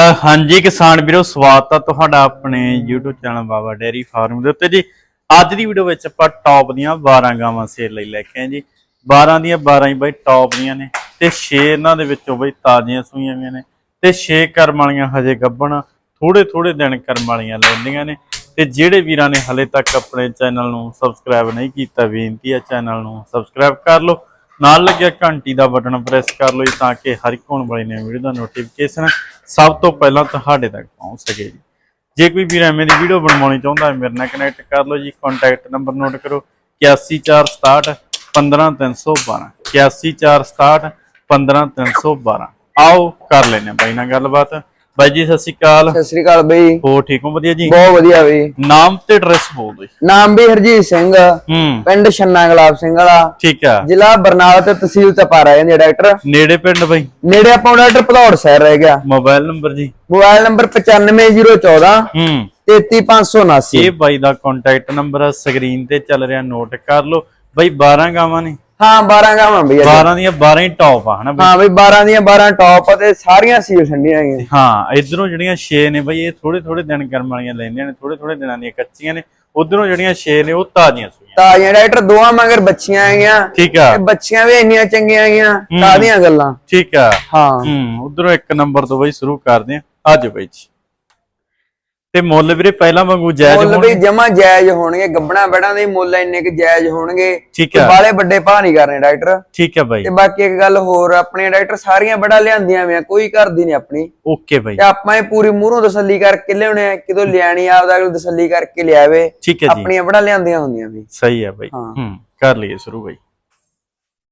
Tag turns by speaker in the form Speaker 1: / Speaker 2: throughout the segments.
Speaker 1: ਹਾਂਜੀ ਕਿਸਾਨ ਵੀਰੋ, ਸਵਾਗਤ ਆ ਤੁਹਾਡਾ ਆਪਣੇ YouTube channel Baba dairy farm ਦੇ ਉੱਤੇ ਜੀ। ਅੱਜ ਦੀ ਵੀਡੀਓ ਵਿੱਚ ਆਪਾਂ ਟੌਪ ਦੀਆਂ 12 ਗਾਵਾਂ ਸੇਲ ਲਈ ਲੈ ਕੇ ਆਏ ਜੀ। 12 ਦੀਆਂ 12 ਹੀ ਬਈ ਟੌਪ ਦੀਆਂ ਨੇ ਤੇ 6 ਇਹਨਾਂ ਦੇ ਵਿੱਚੋਂ ਬਾਈ ਤਾਜ਼ੀਆਂ ਸੂਈਆਂ ਵੀਆਂ ਨੇ ਤੇ 6 ਕਰਮ ਵਾਲੀਆਂ ਹਜੇ ਗੱਭਣ ਥੋੜੇ ਥੋੜੇ ਦਿਨ ਕਰਮ ਵਾਲੀਆਂ ਲੈਂਦੀਆਂ ਨੇ। ਤੇ ਜਿਹੜੇ ਵੀਰਾਂ ਨੇ ਹਲੇ ਤੱਕ ਆਪਣੇ ਚੈਨਲ ਨੂੰ ਸਬਸਕ੍ਰਾਈਬ ਨਹੀਂ ਕੀਤਾ, ਬੇਨਤੀ ਹੈ ਚੈਨਲ ਨੂੰ ਸਬਸਕ੍ਰਾਈਬ ਕਰ ਲਓ। ਨਾਲ ਲੱਗਿਆ ਘੰਟੀ ਦਾ ਬਟਨ ਪ੍ਰੈਸ ਕਰ ਲਓ ਤਾਂ ਕਿ ਹਰ ਇੱਕ ਹੋਣ ਵਾਲੀ ਨਵੀਂ ਵੀਡੀਓ ਦਾ ਨੋਟੀਫਿਕੇਸ਼ਨ ਸਭ ਤੋਂ ਪਹਿਲਾਂ ਤੁਹਾਡੇ ਤੱਕ ਪਹੁੰਚ ਸਕੇ ਜੀ। ਜੇ ਕੋਈ ਵੀਰ ਐਵੇਂ ਦੀ ਵੀਡੀਓ ਬਣਵਾਉਣੀ ਚਾਹੁੰਦਾ ਹੈ, ਮੇਰੇ ਨਾਲ ਕਨੈਕਟ ਕਰ ਲਓ ਜੀ। ਕੰਟੈਕਟ ਨੰਬਰ ਨੋਟ ਕਰੋ 8146 15312 8146 15312 ਆਓ, ਕਰ ਲੈਨੇ ਬਾਈ ਨਾਲ ਗੱਲਬਾਤ। ਬਾਈ ਜੀ ਸਤਿ ਸ਼੍ਰੀ ਅਕਾਲ।
Speaker 2: ਸਤਿ ਸ੍ਰੀ ਅਕਾਲ ਬਈ।
Speaker 1: ਹੋ ਠੀਕ ਹੋ? ਵਧੀਆ ਜੀ?
Speaker 2: ਬਹੁਤ ਵਧੀਆ ਬਈ।
Speaker 1: ਨਾਮ ਤੇ ਐਡਰੈਸ ਬੋਲ ਜੀ।
Speaker 2: ਨਾਮ ਵੀ ਹਰਜੀਤ ਸਿੰਘ।
Speaker 1: ਹੂੰ।
Speaker 2: ਪਿੰਡ ਛੰਨਾ ਗੁਲਾਬ ਸਿੰਘ ਵਾਲਾ।
Speaker 1: ਠੀਕ ਆ।
Speaker 2: ਜ਼ਿਲ੍ਹਾ ਬਰਨਾਲਾ ਤੇ ਤਹਿਸੀਲ ਤਪਾਰਾ ਜਾਂਦੇ ਡਾਕਟਰ
Speaker 1: ਨੇੜੇ ਪਿੰਡ ਬਾਈ?
Speaker 2: ਨੇੜੇ ਆਪਾਂ ਡਾਕਟਰ ਭਦੌੜ ਸ਼ਹਿਰ ਰਹਿ ਗਿਆ।
Speaker 1: ਮੋਬਾਈਲ ਨੰਬਰ ਜੀ।
Speaker 2: ਮੋਬਾਈਲ ਨੰਬਰ 95014
Speaker 1: ਹੂੰ।
Speaker 2: 33579
Speaker 1: ਇਹ ਬਾਈ ਦਾ ਕੰਟੈਕਟ ਨੰਬਰ ਆ ਸਕਰੀਨ ਤੇ ਚੱਲ ਰਿਹਾ ਨੋਟ ਕਰ ਲਓ। ਬਾਈ 12 ਗਾਵਾਂ ਨੇ।
Speaker 2: ਹਾਂ 12 ਗਾਵਾਂ ਬਈ ਅੱਜ।
Speaker 1: 12 ਦੀਆਂ 12 ਹੀ ਟੌਪ ਆ ਹਨਾ ਬਾਈ?
Speaker 2: ਹਾਂ ਬਈ 12 ਦੀਆਂ 12 ਟੌਪ ਤੇ ਸਾਰੀਆਂ ਸੀਲ ਠੰਡੀਆਂ ਹੈਗੀਆਂ।
Speaker 1: ਹਾਂ ਇਧਰੋਂ ਜਿਹੜੀਆਂ 6 ਨੇ ਬਾਈ ਇਹ ਥੋੜੇ ਥੋੜੇ ਦਿਨ ਕਰਮ ਵਾਲੀਆਂ ਲੈਂਦੀਆਂ ਨੇ ਥੋੜੇ ਥੋੜੇ ਦਿਨਾਂ ਦੀਆਂ ਕੱਚੀਆਂ ਨੇ। ਉਧਰੋਂ ਜਿਹੜੀਆਂ 6 ਨੇ ਉਹ ਤਾਜ਼ੀਆਂ ਸੂਈਆਂ।
Speaker 2: ਤਾਜ਼ੀਆਂ ਡਾਕਟਰ ਦੋਵਾਂ ਮਗਰ ਬੱਚੀਆਂ ਹੈਗੀਆਂ।
Speaker 1: ਠੀਕ ਆ।
Speaker 2: ਤੇ ਬੱਚੀਆਂ ਵੀ ਇੰਨੀਆਂ ਚੰਗੀਆਂ ਹੈਗੀਆਂ ਕਾਹਦੀਆਂ ਗੱਲਾਂ।
Speaker 1: ਠੀਕ ਆ।
Speaker 2: ਹਾਂ।
Speaker 1: ਹੂੰ ਉਧਰੋਂ ਇੱਕ ਨੰਬਰ ਤੋਂ ਬਾਈ ਸ਼ੁਰੂ ਕਰਦੇ ਆ। ਅੱਜ ਬਾਈ ਜੀ। ਤੇ ਮੁੱਲ ਵੀਰੇ ਪਹਿਲਾਂ ਵਾਂਗੂ ਜਾਇਜ਼
Speaker 2: ਮੁੱਲ
Speaker 1: ਹੋਣਗੇ?
Speaker 2: ਵੀ ਜਮਾ ਜਾਇਜ਼ ਹੋਣਗੇ ਗੱਬਣਾ ਬੜਾਂ ਦੇ ਮੁੱਲ ਇੰਨੇ ਕਿ ਜਾਇਜ਼ ਹੋਣਗੇ।
Speaker 1: ਠੀਕ ਆ।
Speaker 2: ਬਾਲੇ ਵੱਡੇ ਭਾਅ ਨਹੀਂ ਕਰਨੇ ਡਾਕਟਰ।
Speaker 1: ਠੀਕ ਆ ਬਾਈ।
Speaker 2: ਤੇ ਬਾਕੀ ਇੱਕ ਗੱਲ ਹੋਰ ਆਪਣੀਆਂ ਡਾਕਟਰ ਸਾਰੀਆਂ ਬੜਾ ਲਿਆਂਦੀਆਂ ਵੇ ਕੋਈ ਕਰਦੀ ਨਹੀਂ ਆਪਣੀ।
Speaker 1: ਓਕੇ ਬਾਈ।
Speaker 2: ਤੇ ਆਪਾਂ ਇਹ ਪੂਰੀ ਮੂਹਰੋਂ ਤਸੱਲੀ ਕਰਕੇ ਲਿਆਉਣੇ ਆ ਕਿਦੋਂ ਲਿਆਣੀ ਆਪਦਾ ਅਗਲ ਤਸੱਲੀ ਕਰਕੇ ਲਿਆਵੇ।
Speaker 1: ਠੀਕ ਹੈ ਜੀ।
Speaker 2: ਆਪਣੀਆਂ ਬੜਾ ਲਿਆਂਦੀਆਂ ਹੁੰਦੀਆਂ ਵੀ।
Speaker 1: ਸਹੀ ਆ ਬਾਈ।
Speaker 2: ਹਾਂ।
Speaker 1: ਹੂੰ ਕਰ ਲਈਏ ਸ਼ੁਰੂ ਬਾਈ।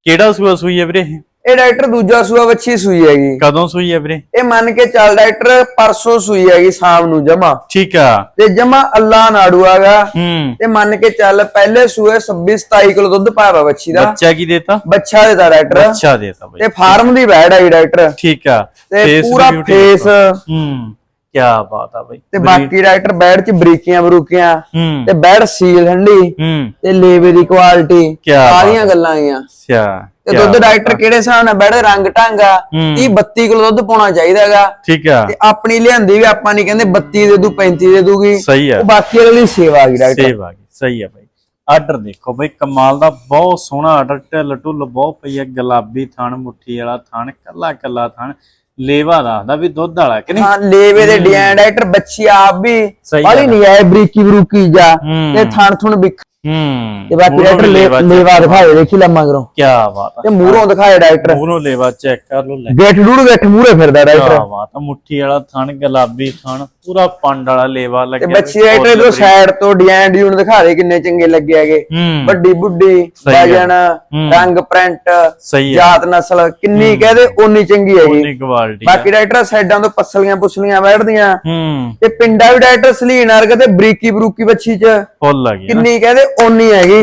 Speaker 1: ਕਿਹੜਾ ਸੂਆ ਸੂਈ ਹੈ ਵੀਰੇ ਇਹ?
Speaker 2: ਇਹ ਡਾਕਟਰ ਦੂਜਾ ਸੂਆ ਵੱਛੀ ਸੂਈ ਹੈਗੀ।
Speaker 1: ਕਦੋਂ ਸੂਈ ਹੈ ਵੀਰੇ?
Speaker 2: ਇਹ ਮੰਨ ਕੇ ਚੱਲ ਡਾਕਟਰ ਪਰਸੋਂ ਸੂਈ ਹੈਗੀ ਸ਼ਾਮ ਨੂੰ ਜਮਾ।
Speaker 1: ਠੀਕ ਆ।
Speaker 2: ਤੇ ਜਮਾ ਅੱਲਾ ਨਾੜੂ ਆਗਾ
Speaker 1: ਹੂੰ।
Speaker 2: ਤੇ ਮੰਨ ਕੇ ਚੱਲ ਪਹਿਲੇ ਸੂਏ 26 27 ਕਿਲੋ ਦੁੱਧ ਪਾਇਆ ਵੱਛੀ ਦਾ।
Speaker 1: ਬੱਚਾ ਕੀ ਦੇਤਾ?
Speaker 2: ਬੱਚਾ ਦੇ ਦਾ ਡਾਕਟਰ।
Speaker 1: ਅੱਛਾ ਦੇਤਾ ਬਾਈ।
Speaker 2: ਤੇ ਫਾਰਮ ਦੀ ਵੈੜ ਹੈਗੀ ਡਾਕਟਰ।
Speaker 1: ਠੀਕ ਆ।
Speaker 2: ਤੇ ਪੂਰਾ ਫੇਸ।
Speaker 1: ਹੂੰ। ਕੀ ਬਾਤ ਆ ਬਾਈ।
Speaker 2: ਤੇ ਬਾਕੀ ਡਾਕਟਰ ਬੈਡ ਚ ਬਰੀਕੀਆਂ ਬਰੂਕੀਆਂ।
Speaker 1: ਹੂੰ।
Speaker 2: ਤੇ ਬੈਡ ਸੀਲ ਠੰਡੀ
Speaker 1: ਹੂੰ।
Speaker 2: ਤੇ ਲੇਵੇ ਦੀ ਕੁਆਲਿਟੀ।
Speaker 1: ਕਿਆ
Speaker 2: ਸਾਰੀਆਂ ਗੱਲਾਂ ਆਈਆਂ।
Speaker 1: ਸਿਆ
Speaker 2: ਤੇ ਦੁੱਧ ਡਾਕਟਰ ਕਿਹੜੇ ਹਿਸਾਬ ਨਾਲ ਬੈਡ ਰੰਗ ਢੰਗਾ
Speaker 1: ਹੂੰ।
Speaker 2: 30 32 ਕਿਲੋ ਦੁੱਧ ਪਾਉਣਾ ਚਾਹੀਦਾ ਹੈਗਾ।
Speaker 1: ਠੀਕ ਆ।
Speaker 2: ਤੇ ਆਪਣੀ ਲਿਆਂਦੀ ਵੀ ਆਪਾਂ ਨਹੀਂ ਕਹਿੰਦੇ 32 ਦੇ ਦੂ 35 ਦੇ ਦੂਗੀ।
Speaker 1: ਸਹੀ ਆ।
Speaker 2: ਉਹ ਬਾਕੀ ਵਾਲੀ ਸੇਵਾ ਆ ਗਈ ਡਾਕਟਰ।
Speaker 1: ਸੇਵ ਆ ਗਈ ਸਹੀ ਆ ਬਾਈ। ਆਰਡਰ ਦੇਖੋ ਬਾਈ ਕਮਾਲ ਦਾ ਬਹੁਤ ਸੋਹਣਾ ਆਰਡਰ ਢਿੱਲ ਢੁੱਲ ਬਹੁਤ ਪਈ ਹੈ ਗੁਲਾਬੀ ਥਣ ਮੁੱਠੀ ਵਾਲਾ ਥਣ ਕੱਲਾ ਕੱਲਾ ਥਣ ਲੇਵਾ ਦਾ ਵੀ ਦੁੱਧ ਵਾਲਾ ਕਿ ਨਹੀਂ?
Speaker 2: ਹਾਂ ਲੇਵੇ ਦੇ ਡਿਜ਼ਾਈਨ ਡਾਕਟਰ ਬੱਚੀ ਆਪ ਵੀ
Speaker 1: ਸਹੀ
Speaker 2: ਬਾਲੀ ਨਹੀਂ ਆਏ ਬਰੀਕੀ ਬਰੂਕੀ ਜਾ
Speaker 1: ਹੂੰ।
Speaker 2: ਤੇ ਥਣ ਥੁਣ ਬਿਖ
Speaker 1: ਹੂੰ।
Speaker 2: ਤੇ ਬਾਕੀ ਡਾਕਟਰ ਲੇਵਾ ਦਿਖਾਏ ਦੇਖੀ ਲੰਮਾ ਕਰੋ
Speaker 1: ਕੀ ਬਾਤ ਆ
Speaker 2: ਤੇ ਮੂਹਰੋਂ ਦਿਖਾਏ ਡਾਕਟਰ।
Speaker 1: ਮੂਹਰੋਂ ਲੇਵਾ ਚੈੱਕ ਕਰ ਲੋ ਲੈ।
Speaker 2: ਗੇਠ ਡੂੜ ਗੇਠ ਮੂਹਰੇ ਫਿਰਦਾ ਡਾਕਟਰ।
Speaker 1: ਕੀ ਬਾਤ ਆ ਮੁੱਠੀ ਵਾਲਾ ਥਣ ਗੁਲਾਬੀ ਥਣ ਪੂਰਾ ਪੰਡ ਵਾਲਾ ਲੇਵਾ
Speaker 2: ਤੇ
Speaker 1: ਲੱਗਿਆ
Speaker 2: ਬੱਚੀ ਡਾਕਟਰ ਇਧਰੋਂ ਸਾਈਡ ਤੋਂ ਡਿਜ਼ਾਈਨ ਡਿਊਨ ਦਿਖਾ ਦੇ ਕਿੰਨੇ ਚੰਗੇ ਲੱਗੇ ਹੈਗੇ।
Speaker 1: ਹੂੰ।
Speaker 2: ਵੱਡੀ ਬੁੱਢੀ
Speaker 1: ਸਹੀ।
Speaker 2: ਵਜਨ
Speaker 1: ਹੂੰ।
Speaker 2: ਰੰਗ ਪ੍ਰਿੰਟ
Speaker 1: ਸਹੀ ਆ
Speaker 2: ਜਾਤ ਨਸਲ ਕਿੰਨੀ ਕਹਦੇ ਓਨੀ ਚੰਗੀ ਹੈਗੀ।
Speaker 1: ਉਨੀ ਕੁਆਲਿਟੀ
Speaker 2: ਬਾਕੀ ਡਾਕਟਰ ਸਾਈਡਾਂ ਤੋਂ ਪਸਲੀਆਂ ਪੁਸਲੀਆਂ ਬੈਠਦੀਆਂ
Speaker 1: ਹੂੰ।
Speaker 2: ਤੇ ਪਿੰਡਾ ਵੀ ਡਾਕਟਰ ਸਲੀਨ ਵਰਗਾ ਤੇ ਬਰੀਕੀ ਬਰੂਕੀ ਬੱਚੀ ਚ।
Speaker 1: ਫੁੱਲ ਲੱਗੀ ਨਾ
Speaker 2: ਕਿੰਨੀ ਕਹਦੇ ਓਨੀ ਹੈਗੀ।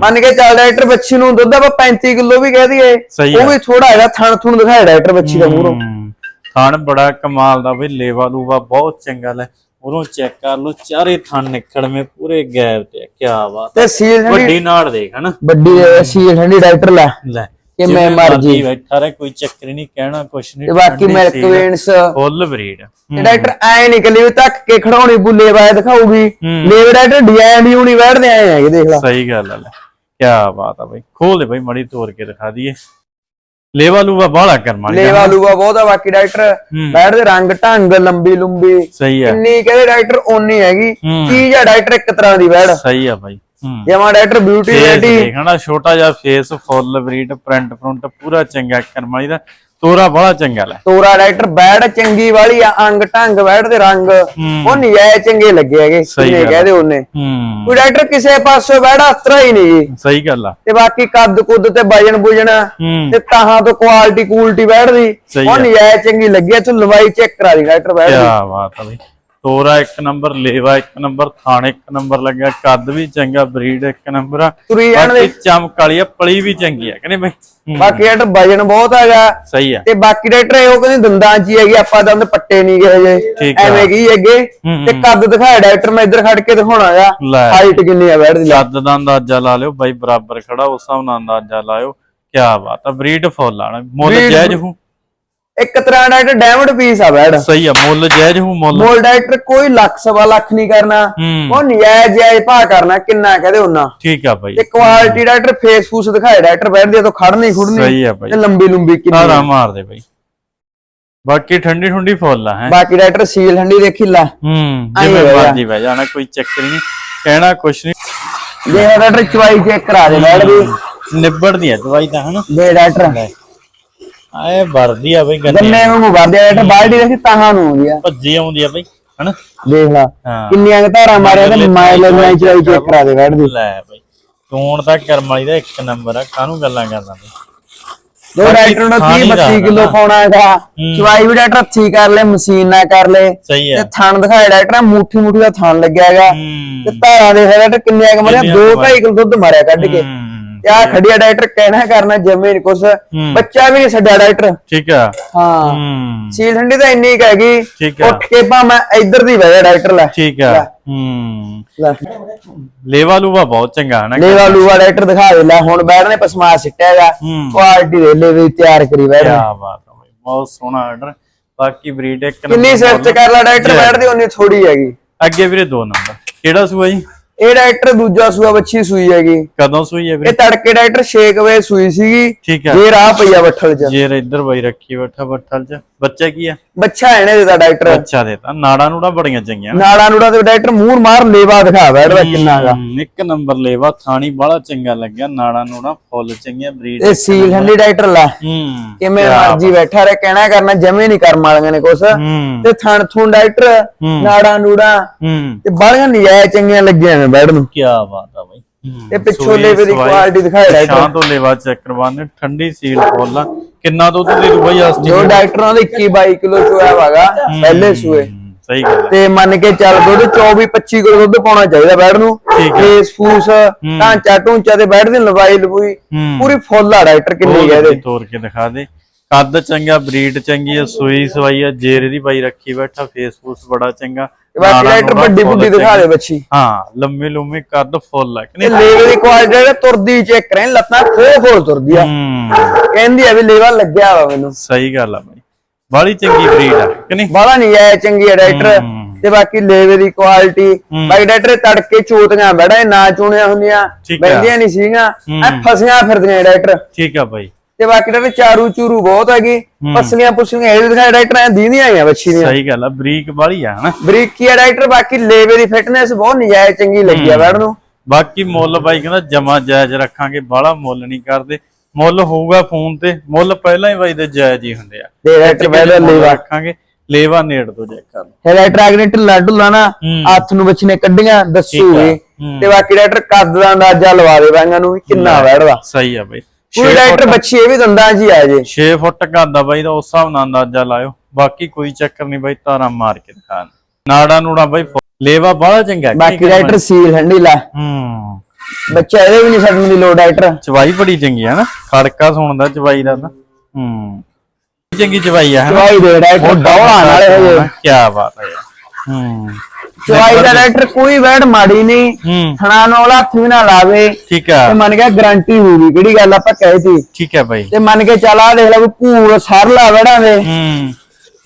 Speaker 2: ਮੰਨ ਕੇ ਚੱਲ ਡਾਕਟਰ ਬੱਚੀ ਨੂੰ ਦੁੱਧ ਆਪਾਂ 35 ਕਿਲੋ ਵੀ ਕਹਿ ਦਈਏ ਉਹ। ਵੀ ਥੋੜਾ ਹੈਗਾ ਥਣ ਥੁਣ ਦਿਖਾਇਆ ਡਾਕਟਰ ਬੱਚੀ ਦਾ ਮੂਹਰੋਂ।
Speaker 1: ਥਣ ਬੜਾ ਕਮਾਲ ਦਾ ਬਈ ਲੇਵਾ ਲੂਵਾ ਬਹੁਤ ਚੰਗਾ ਲੈ। ਉਰੋਂ ਚੈੱਕ ਕਰ ਲੋ ਚਾਰੇ ਥਣ ਨਿਕੜਵੇਂ ਪੂਰੇ ਗੈਬ ਤੇ ਕੀ ਬਾਤ
Speaker 2: ਤੇ ਸੀਲ
Speaker 1: ਵੱਡੀ ਨਾੜ ਦੇਖ ਹਨਾ?
Speaker 2: ਵੱਡੀ ਸੀਲ ਠੰਡੀ ਡਾਕਟਰ ਲੈ।
Speaker 1: ਲੈ।
Speaker 2: ਕਿ ਮੈਂ
Speaker 1: ਜਿਵੇਂ
Speaker 2: ਮਰ
Speaker 1: ਮਰਜ਼ੀ
Speaker 2: ਜੀ।
Speaker 1: ਬੈਠਾ ਰਹੇ ਕੋਈ ਚੱਕਰ ਨਹੀਂ ਕਹਿਣਾ ਕੁਛ ਨਹੀਂ
Speaker 2: ਤੇ ਬਾਕੀ milk veins
Speaker 1: full breed.
Speaker 2: Doctor ਐ ਨਿਕਲੀ ਵੀ ਧੱਕ ਕੇ ਖੜਾਉਣੀ ਬੁੱਲੇ ਵਾਏ ਦਿਖਾਊਗੀ।
Speaker 1: ਹੂੰ।
Speaker 2: ਲੇਵ ਡਾਕਟਰ ਡਿਜ਼ਾਈਨ ਹੀ ਨਹੀਂ ਬੈਠਦੇ ਆਏ ਹੈਗੇ ਦੇਖ ਲੈ।
Speaker 1: ਸਹੀ ਗੱਲ ਆ ਲੈ। ਕੀ ਬਾਤ ਆ ਬਈ। ਖੋਲ ਦੇ ਬਈ ਮੜੀ ਤੋੜ ਕੇ ਦਿਖਾ ਦਈਏ। ਲੇਵਾ ਲੂਵਾ ਬਾਹਲਾ ਕਰਮ ਵਾਲੀ
Speaker 2: ਲੇਵਾ ਲੂਵਾ ਬਹੁਤ ਆ ਬਾਕੀ ਡਾਕਟਰ
Speaker 1: ਹੂੰ।
Speaker 2: ਬੈਠਦੇ ਰੰਗ ਢੰਗ ਲੰਬੀ ਲੰਬੀ।
Speaker 1: ਸਹੀ ਆ।
Speaker 2: ਕਿੰਨੀ ਕਹਿੰਦੇ ਡਾਕਟਰ ਓਨੀ ਹੈਗੀ।
Speaker 1: ਹੂੰ।
Speaker 2: ਚੀਜ਼ ਆ ਡਾਕਟਰ ਇੱਕ ਤਰ੍ਹਾਂ ਦੀ ਬੈੜ
Speaker 1: ਸਹੀ ਆ ਬਾਈ।
Speaker 2: ਜਿਵੇਂ ਡਾਕਟਰ ਬਿਊਟੀ ਰੈਡੀ
Speaker 1: ਦੇਖਣਾ ਛੋਟਾ ਜਿਹਾ face full breed print front ਪੂਰਾ ਚੰਗਾ ਕਰਮ ਵਾਲੀ ਦਾ। ਤੋਰਾ ਬੜਾ ਚੰਗਾ ਲੈ।
Speaker 2: ਤੋਰਾ ਡਾਕਟਰ ਬੈੜ ਚੰਗੀ ਵਾਲੀ ਆ ਅੰਗ ਢੰਗ ਬੈੜ ਦੇ ਰੰਗ। ਉਹ ਨਜਾਇਜ਼ ਚੰਗੇ ਲੱਗੇ ਹੈਗੇ
Speaker 1: ਆ।
Speaker 2: ਕਹਦੇ ਉਹਨੇ। ਕੋਈ ਡਾਕਟਰ ਕਿਸੇ ਪਾਸੋਂ ਬੈੜ ਅਸਤਰਾ ਹੀ ਨਹੀਂ। ਜੀ
Speaker 1: ਸਹੀ ਗੱਲ ਆ।
Speaker 2: ਤੇ ਬਾਕੀ ਕੱਦ ਕੁੱਦ ਤੇ ਵਜਨ ਬੁਜਣ ਤੇ ਤਾਹਾਂ ਤੋਂ ਕੁਆਲਿਟੀ ਕੂਲਟੀ ਬੈਠਦੀ
Speaker 1: ਸਹੀ
Speaker 2: ਉਹ
Speaker 1: ਆ।
Speaker 2: ਨਜਾਇਜ਼ ਚੰਗੀ ਲੱਗੀ ਤੂੰ ਲਵਾਈ ਚੈੱਕ ਕਰਾ ਦੀ ਡਾਕਟਰ ਬੈਠ
Speaker 1: ਕੀ ਬਾਤ ਆ ਬਈ। ਤੋਰਾ ਇੱਕ ਨੰਬਰ ਲੇਵਾ ਇੱਕ ਨੰਬਰ ਥਾਣ ਇੱਕ ਨੰਬਰ ਲੱਗਿਆ ਕੱਦ ਵੀ ਚੰਗਾ ਬਰੀਡ ਇੱਕ ਨੰਬਰ ਆ।
Speaker 2: ਤੁਰੀ ਜਾਣ
Speaker 1: ਬਾਕੀ
Speaker 2: ਦੇ।
Speaker 1: ਚਮਕ ਵਾਲੀ ਆ ਪਲੀ ਵੀ ਚੰਗੀ ਆ ਕਹਿੰਦੇ ਬਈ? ਹੂੰ,
Speaker 2: ਬਾਕੀ ਡਾਕਟਰ ਵਜਨ ਬਹੁਤ ਹੈਗਾ
Speaker 1: ਸਹੀ ਆ।
Speaker 2: ਤੇ ਬਾਕੀ ਡਾਕਟਰ ਇਹ ਉਹ ਕਹਿੰਦੇ ਦੰਦਾਂ 'ਚ ਹੀ ਹੈਗੀ ਆਪਾਂ ਦੰਦ ਪੱਟੇ ਨਹੀਂ ਗਏ ਜੇ
Speaker 1: ਠੀਕ ਆ।
Speaker 2: ਐਵੇਂ ਕੀ
Speaker 1: ਹੂੰ,
Speaker 2: ਤੇ ਕੱਦ ਦਿਖਾਇਆ ਡਾਕਟਰ ਮੈਂ ਇੱਧਰ ਖੜ ਕੇ ਦਿਖਾਉਣਾ ਆ।
Speaker 1: ਲੈ।
Speaker 2: ਹਾਈਟ ਕਿੰਨੀ ਆ ਬੈਠਦੀ
Speaker 1: ਕੱਦ ਦਾ ਅੰਦਾਜ਼ਾ ਲਾ ਲਿਓ ਬਾਈ ਬਰਾਬਰ ਖੜਾ ਉਸ ਹਿਸਾਬ ਨਾਲ ਅੰਦਾਜ਼ਾ ਲਾਇਓ। ਕੀ ਬਾਤ ਆ ਬਰੀਡ ਫੁੱਲ ਆਣਾ ਮੁੱਲ
Speaker 2: Breed-
Speaker 1: ਜਾਇਜ਼ ਹੂੰ।
Speaker 2: ਇੱਕ ਤਰ੍ਹਾਂ ਦਾ ਡਾਇਮੰਡ ਪੀਸ ਆ ਬੈੜ
Speaker 1: ਸਹੀ ਆ ਮੁੱਲ ਜਾਇਜ਼ ਹੂੰ ਮੁੱਲ।
Speaker 2: ਮੋਲ ਡਾਇਰੈਕਟਰ ਕੋਈ ਲੱਖ ਸਵਾ ਲੱਖ ਨਹੀਂ ਕਰਨਾ। ਉਹ ਨਜਾਇਜ਼ ਜਾਇਜ਼ ਭਾਅ ਕਰਨਾ ਕਿੰਨਾ ਕਹਦੇ ਉਹਨਾਂ
Speaker 1: ਠੀਕ ਆ ਬਾਈ।
Speaker 2: ਤੇ ਕੁਆਲਿਟੀ ਡਾਇਰੈਕਟਰ ਫੇਸ ਫੂਸ ਦਿਖਾਏ ਡਾਇਰੈਕਟਰ ਬੈਠਦੇ ਤੋਂ ਖੜਨੀ ਖੁੜਨੀ
Speaker 1: ਸਹੀ ਆ ਬਾਈ।
Speaker 2: ਤੇ ਲੰਬੀ ਲੰਬੀ ਕਿੰਨੀ
Speaker 1: ਸਾਰਾ ਮਾਰ ਦੇ ਬਾਈ। ਬਾਕੀ ਠੰਡੀ ਠੰਡੀ ਫੁੱਲ ਆ ਹੈ।
Speaker 2: ਬਾਕੀ ਡਾਇਰੈਕਟਰ ਸੀਲ ਹੰਡੀ ਦੇਖੀ ਲਾ।
Speaker 1: ਹੂੰ ਜਿਵੇਂ। ਮਰਜ਼ੀ ਬਹਿ ਜਾਣਾ ਕੋਈ ਚੱਕਰ ਨਹੀਂ। ਕਹਿਣਾ ਕੁਛ ਨਹੀਂ।
Speaker 2: ਜੇ ਡਾਇਰੈਕਟਰ ਚਵਾਈ ਚੈੱਕ ਕਰਾ ਦੇ ਬੈੜ ਦੀ।
Speaker 1: ਨਿਬੜਦੀ ਆ ਦਵਾਈ ਤਾਂ ਹਨਾ।
Speaker 2: ਦੇ ਡਾਇਰੈਕਟਰ
Speaker 1: ਆਏ ਵਰਦੀ ਆ ਬਈ ਗੰਨੇ
Speaker 2: ਗੰਨੇ ਨੂੰ ਵਰਦੇ ਡਾਇਰੈਕਟਰ ਬਾਲਟੀ ਦੇਖੀ ਤਾਹਾਂ ਨੂੰ ਆਉਂਦੀ ਆ।
Speaker 1: ਭੱਜੀ ਆਉਂਦੀ ਆ ਬਈ ਹਨਾ?
Speaker 2: ਦੇਖ ਲਾ
Speaker 1: ਹਾਂ।
Speaker 2: ਕਿੰਨੀਆਂ ਕੁ ਧਾਰਾਂ ਮਾਰਿਆ ਤੇ ਮਾਈਲ ਨਾਲ ਚਵਾਈ ਚੈੱਕ ਕਰਾ ਦੇ ਬੈੜ ਦੀ
Speaker 1: ਲੈ ਬਈ ਤੂੰ ਤਾਂ ਕਰਮ ਵਾਲੀ ਦਾ ਇੱਕ ਨੰਬਰ ਆ ਕਾਹਨੂੰ ਗੱਲਾਂ ਕਰਦਾ ਬਈ?
Speaker 2: ਦੋ ਡਾਇਰੈਕਟਰ ਨੂੰ 30 32 ਕਿਲੋ ਪਾਉਣਾ ਹੈਗਾ। ਚਵਾਈ ਵੀ ਡਾਇਰੈਕਟਰ ਹੱਥੀ ਕਰ ਲੈ ਮਸ਼ੀਨ ਨਾਲ ਕਰ ਲੈ।
Speaker 1: ਸਹੀ
Speaker 2: ਤੇ
Speaker 1: ਆ
Speaker 2: ਥਣ ਦਿਖਾਏ ਡਾਇਰੈਕਟਰ ਮੂਠੀ ਮੂਠੀ ਦਾ ਥਣ ਲੱਗਿਆ ਹੈਗਾ।
Speaker 1: ਹੂੰ।
Speaker 2: ਤੇ ਧਾਰਾਂ ਦੇ ਡਾਇਰੈਕਟਰ ਕਿੰਨੀਆਂ ਕੁ ਮਾਰਿਆ
Speaker 1: ਕਿੰਨੀਆਂ
Speaker 2: 2
Speaker 1: ਕੁ
Speaker 2: 2.5 ਕਿਲੋ ਦੁੱਧ ਮਾਰਿਆ ਕੱਢ ਕੇ।
Speaker 1: ਹੂੰ,
Speaker 2: ਤੇ ਆ ਖੜੀਆ ਡਾਇਰੈਕਟਰ ਕਹਿਣਾ ਕਰਨਾ ਜਮੇ ਨੀ ਕੁਛ। ਬੱਚਾ ਵੀ ਨੀ ਛੱਡਿਆ ਡਾਇਰੈਕਟਰ
Speaker 1: ਠੀਕ ਆ।
Speaker 2: ਹਾਂ।
Speaker 1: ਹੂੰ।
Speaker 2: ਸੀਲ ਠੰਡੀ ਤਾਂ ਇੰਨੀ ਕੁ ਹੈਗੀ ਉੱਠ ਕੇ ਪਾ ਮੈਂ ਇੱਧਰ ਦੀ ਵਜਾ ਡਾਇਰੈਕਟਰ ਲੈ।
Speaker 1: ਠੀਕ ਆ। ਹੂੰ। ਲੇਵਾ ਲੂਵਾ ਬਹੁਤ ਚੰਗਾ ਹਨਾ?
Speaker 2: ਲੇਵਾ ਲੂਵਾ ਡਾਇਰੈਕਟਰ ਦਿਖਾ ਦੇ ਲੈ ਹੁਣ ਬੈਠ ਨੇ ਪਸਮਾ ਸਿੱਟਿਆ ਹੈਗਾ
Speaker 1: ਹੂੰ।
Speaker 2: ਕੁਆਲਿਟੀ ਦੇ ਲੈ ਵੀ ਤਿਆਰ ਕਰੀ ਬੈਠ
Speaker 1: ਕੀ ਬਾਤ ਬਈ ਬਹੁਤ ਸੋਹਣਾ ਆਰਡਰ ਬਾਕੀ ਬਰੀਡ ਇੱਕ
Speaker 2: ਕਿੰਨੀ
Speaker 1: ਨੰਬਰ
Speaker 2: ਸਿਰ ਚ ਕਰ ਲਾ ਡਾਇਰੈਕਟਰ ਬੈਠਦੀ ਉਨੀ ਥੋੜੀ ਹੈਗੀ।
Speaker 1: ਅੱਗੇ ਵੀਰੇ ਦੋ ਨੰਬਰ ਕਿਹੜਾ ਸੂਆ ਜੀ?
Speaker 2: ਇਹ ਡਾਇਰੈਕਟਰ ਦੂਜਾ ਸੂਆ ਬੱਚੀ ਸੂਈ ਹੈਗੀ।
Speaker 1: ਕਦੋਂ ਸੂਈ ਹੈ ਵੀਰੇ?
Speaker 2: ਇਹ ਤੜਕੇ ਡਾਇਰੈਕਟਰ 6 ਵਜੇ ਸੂਈ ਸੀਗੀ।
Speaker 1: ਠੀਕ ਆ
Speaker 2: ਇਹ ਰਾਹ ਪਈਆ ਬੱਠਲ ਚ।
Speaker 1: ਜੇਰ ਇੱਧਰ ਬਾਈ ਰੱਖੀ ਬੈਠਾ ਬੱਠਲ ਚ। ਬੱਚਾ ਕੀ ਆ?
Speaker 2: ਬੱਚਾ ਇਹਨੇ ਦਿੱਤਾ ਡਾਇਰੈਕਟਰ।
Speaker 1: ਬੱਚਾ ਦੇਤਾ। ਨਾੜਾ ਨੂੜਾ ਬੜੀਆਂ ਚੰਗੀਆਂ
Speaker 2: ਨਾੜਾ ਨੂੜਾ ਤੇ ਡਾਇਰੈਕਟਰ ਮੂੰਹ ਮਾਰ ਲੇਵਾ ਦਿਖਾ ਬੈਠਦਾ ਕਿੰਨਾ ਹੈਗਾ
Speaker 1: ਹਮ, ਇੱਕ ਨੰਬਰ ਲੇਵਾ ਥਾਣੀ ਬੜਾ ਚੰਗਾ ਲੱਗਿਆ। ਨਾੜਾ ਨੂੜਾ ਫੁੱਲ ਚੰਗੀਆਂ ਬਰੀਡ
Speaker 2: ਇਹ ਸੀਲ ਹੰਡੀ ਡਾਇਰੈਕਟਰ ਲਾ
Speaker 1: ਹੂੰ
Speaker 2: ਕਿਵੇਂ ਮਰਜ਼ੀ ਬੈਠਾ ਰਹੇ ਕਹਿਣਾ ਕਰਨਾ ਜਮੇ ਨਹੀਂ ਕਰਮ ਵਾਲੀਆਂ ਨੇ ਕੁਛ।
Speaker 1: ਹੂੰ।
Speaker 2: ਤੇ ਥਣ ਥੁਣ ਡਾਇਰੈਕਟਰ ਨਾੜਾ ਨੂੜਾ
Speaker 1: ਹੂੰ।
Speaker 2: ਤੇ ਬਾਲੀਆਂ ਨਜਾਇਜ਼ ਚੰਗੀਆਂ ਲੱਗੀਆਂ ਨੇ ਬੈਠ ਨੂੰ।
Speaker 1: ਕੀ ਬਾਤ ਆ ਬਾਈ।
Speaker 2: ਤੇ ਪਿੱਛੋਂ ਲੇਵੇ ਦੀ ਕੁਆਲਿਟੀ ਦਿਖਾਏ ਡਾਇਰੈਕਟਰ
Speaker 1: ਸ਼ਾਂ ਤੋਂ ਲੇਵਾ ਚੈੱਕ ਕਰਵਾਉਂਦੇ ਠੰਡੀ ਸੀਲ ਫੁੱਲ ਕਿੰਨਾ ਦੁੱਧ ਦੇ ਦੂ ਬਾਈ ਆਸਟੀ
Speaker 2: ਜੋ ਡਾਇਰੈਕਟਰਾਂ ਦੇ 21 22 ਕਿਲੋ ਚੋਇਆ ਵਾਗਾ ਪਹਿਲੇ ਸੂਏ।
Speaker 1: ਸਹੀ ਗੱਲ
Speaker 2: ਤੇ ਮੰਨ ਕੇ ਚੱਲ ਦੁੱਧ 24 25 ਕਿਲੋ ਦੁੱਧ ਪਾਉਣਾ ਚਾਹੀਦਾ ਬੈੜ ਨੂੰ।
Speaker 1: ਠੀਕ ਹੈ।
Speaker 2: ਫੇਸ ਫੂਸ ਢਾਂਚਾ ਢੂੰਚਾ ਤੇ ਬੈੜ ਦੀ ਲਵਾਈ ਲਵੂਈ
Speaker 1: ਹੂੰ।
Speaker 2: ਪੂਰੀ ਫੁੱਲ ਆ ਡਾਇਰੈਕਟਰ ਕਿੰਨੀ ਹੈ ਇਹਦੇ।
Speaker 1: ਤੋੜ ਕੇ ਦਿਖਾ ਦੇ। ਕੱਦ ਚੰਗਾ ਬਰੀਡ ਚੰਗੀ ਆ ਸੂਈ ਸਵਾਈ ਆ ਜੇਰ ਦੀ ਬਾਈ ਰੱਖੀ ਬੈਠਾ ਫੇਸ ਫੂਸ ਬੜਾ ਚੰਗਾ ਨੂੜਾ
Speaker 2: ਵੱਡੀ ਬੁੱਢੀ ਦਿਖਾ ਦੇ। ਬੱਚੀ।
Speaker 1: ਹਾਂ ਲੰਮੇ ਲੰਮੇ ਕੱਦ ਫੁੱਲ ਆ ਕਿ
Speaker 2: ਲੇਵੇ ਦੀ ਕੁਆਲਿਟੀ ਜਿਹੜਾ ਤੁਰਦੀ ਚੈੱਕ ਕਰੇ ਲੱਤਾਂ ਖੋ ਖੋਲ ਤੁਰਦੀ ਆ।
Speaker 1: ਹੂੰ।
Speaker 2: ਕਹਿੰਦੀ ਆ ਵੀ ਲੇਵਾ ਲੱਗਿਆ ਵਾ ਮੈਨੂੰ।
Speaker 1: ਸਹੀ ਗੱਲ ਆ ਬਾਈ। ਬੜੀ ਚੰਗੀ ਬਰੀਡ ਆ ਕਿ ਨਹੀਂ?
Speaker 2: ਬਾਲਾ ਨਹੀਂ ਆਇਆ ਚੰਗੀ
Speaker 1: ਹੂੰ।
Speaker 2: ਤੇ ਬਾਕੀ ਲੇਵੇ ਦੀ ਕੁਆਲਿਟੀ ਬਾਕੀ ਡਾਇਰੈਕਟਰ ਤੜਕੇ ਚੋਤੀਆਂ ਬੜਾ ਨਾ ਚੁਣਿਆ ਹੁੰਦੀਆਂ। ਬੈਂਦੀਆਂ ਨਹੀਂ ਸੀਗੀਆਂ ਐ ਫਸੀਆਂ ਫਿਰਦੀਆਂ ਡਾਇਰੈਕਟਰ
Speaker 1: ਠੀਕ ਆ ਬਾਈ।
Speaker 2: ਤੇ ਬਾਕੀ ਡਾਇਰੈਕਟਰ ਚਾਰੂ ਚੂਰੂ ਬਹੁਤ ਹੈਗੀ। ਪਸਲੀਆਂ ਪੁਸਲੀਆਂ ਇਹ ਦਿਖਾਇਆ ਡਾਇਰੈਕਟਰ ਐ ਦੀਦੀਆਂ ਆਈਆਂ ਬੱਚੀ ਦੀਆਂ।
Speaker 1: ਸਹੀ ਗੱਲ ਆ ਬਰੀਕ ਵਾਲੀ ਆ ਹਨਾ।
Speaker 2: ਬਰੀਕੀ ਆ ਡਾਇਰੈਕਟਰ ਬਾਕੀ ਲੇਵੇ ਦੀ ਫਿਟਨੈਸ ਬਹੁਤ ਨਜਾਇਜ਼ ਚੰਗੀ ਲੱਗੀ ਆ ਬੈੜ ਨੂੰ।
Speaker 1: ਬਾਕੀ ਮੁੱਲ ਬਾਈ ਕਹਿੰਦਾ ਜਮਾ ਜਾਇਜ਼ ਰੱਖਾਂਗੇ ਬਾਹਲਾ ਮੁੱਲ ਨਹੀਂ ਕਰਦੇ। ਮੁੱਲ ਹੋਊਗਾ ਫੋਨ ਤੇ ਮੁੱਲ ਪਹਿਲਾਂ ਹੀ ਬਾਈ ਦੇ ਜਾਇਜ਼ ਹੀ ਹੁੰਦੇ ਆ।
Speaker 2: ਤੇ ਡਾਇਰੈਕਟਰ ਪਹਿਲਾਂ ਲੇਵਾ।
Speaker 1: ਰੱਖਾਂਗੇ ਲੇਵਾ ਨੇੜ ਤੋਂ ਚੈੱਕ ਕਰ। ਲਓ
Speaker 2: ਡਾਇਰੈਕਟਰ ਅਗਨੇ ਢਿੱਲਾ ਢੁੱਲਾ ਨਾ। ਹੱਥ ਨੂੰ ਬੱਚੀ ਨੇ ਕੱਢੀਆਂ ਦੱਸੂਗੇ। ਤੇ ਬਾਕੀ ਡਾਇਰੈਕਟਰ ਕੱਦ ਦਾ ਅੰਦਾਜ਼ਾ ਲਵਾ ਦੇ ਬਾਂਗਾ ਨੂੰ ਕਿੰਨਾ ਬੈੜਦਾ
Speaker 1: ਸਹੀ ਆ ਬਾਈ।
Speaker 2: ਕੋਈ ਡਾਇਰੈਕਟਰ ਬੱਚੀ ਇਹ ਵੀ ਦੰਦਾਂ ਹੀ ਆ ਜੇ।
Speaker 1: 6 ਫੁੱਟ ਕੱਦ ਆ ਬਾਈ ਦਾ ਉਸ ਹਿਸਾਬ ਨਾਲ ਅੰਦਾਜ਼ਾ ਲਾਇਓ। ਬਾਕੀ ਕੋਈ ਚੱਕਰ ਨਹੀਂ ਬਾਈ ਤਾਰਾ ਮਾਰ ਕੇ ਦਿਖਾ ਨਾੜਾ ਨੂੜਾ ਬਾਈ ਲੇਵਾ ਬੜਾ ਚੰਗਾ
Speaker 2: ਬਾਕੀ ਡਾਇਰੈਕਟਰ ਸੀਲ ਹੰਡੀ ਲਾ
Speaker 1: ਹੂੰ।
Speaker 2: ਬੱਚਾ ਇਹਦੇ ਵੀ ਨਹੀਂ ਛੱਡਣ ਦੀ ਲੋੜ ਡਾਇਰੈਕਟਰ
Speaker 1: ਚਵਾਈ ਬੜੀ ਚੰਗੀ ਆ ਨਾ। ਖੜਕਾ ਸੁਣਦਾ ਚਵਾਈ ਦਾ ਤਾਂ। ਹੂੰ। ਚੰਗੀ ਚਵਾਈ ਆ ਹਨਾ
Speaker 2: ਚਵਾਈ ਦੇ ਡਾਇਰੈਕਟਰ ਡੌਲਾ ਨਾਲੇ ਹਜੇ
Speaker 1: ਕੀ ਬਾਤ ਹੈ। ਹੂੰ।
Speaker 2: ਚਵਾਈ ਦਾ ਡਾਇਰੈਕਟਰ ਕੋਈ ਬੈੜ ਮਾੜੀ ਨਹੀਂ
Speaker 1: ਹੂੰ।
Speaker 2: ਥਣਾ ਨਾਲ ਹੱਥ ਵੀ ਨਾ ਲਾਵੇ।
Speaker 1: ਠੀਕ ਆ।
Speaker 2: ਤੇ ਮੰਨ ਗਿਆ ਗਾਰੰਟੀ ਹੋਊਗੀ ਕਿਹੜੀ ਗੱਲ ਆਪਾਂ ਕਹੀ ਸੀ
Speaker 1: ਠੀਕ ਹੈ ਬਾਈ।
Speaker 2: ਤੇ ਮੰਨ ਕੇ ਚੱਲ ਆ ਦੇਖ ਲੈ ਕੋਈ ਭੂਰ ਸਰਲਾ ਵੜਾਂ ਦੇ।
Speaker 1: ਹੂੰ।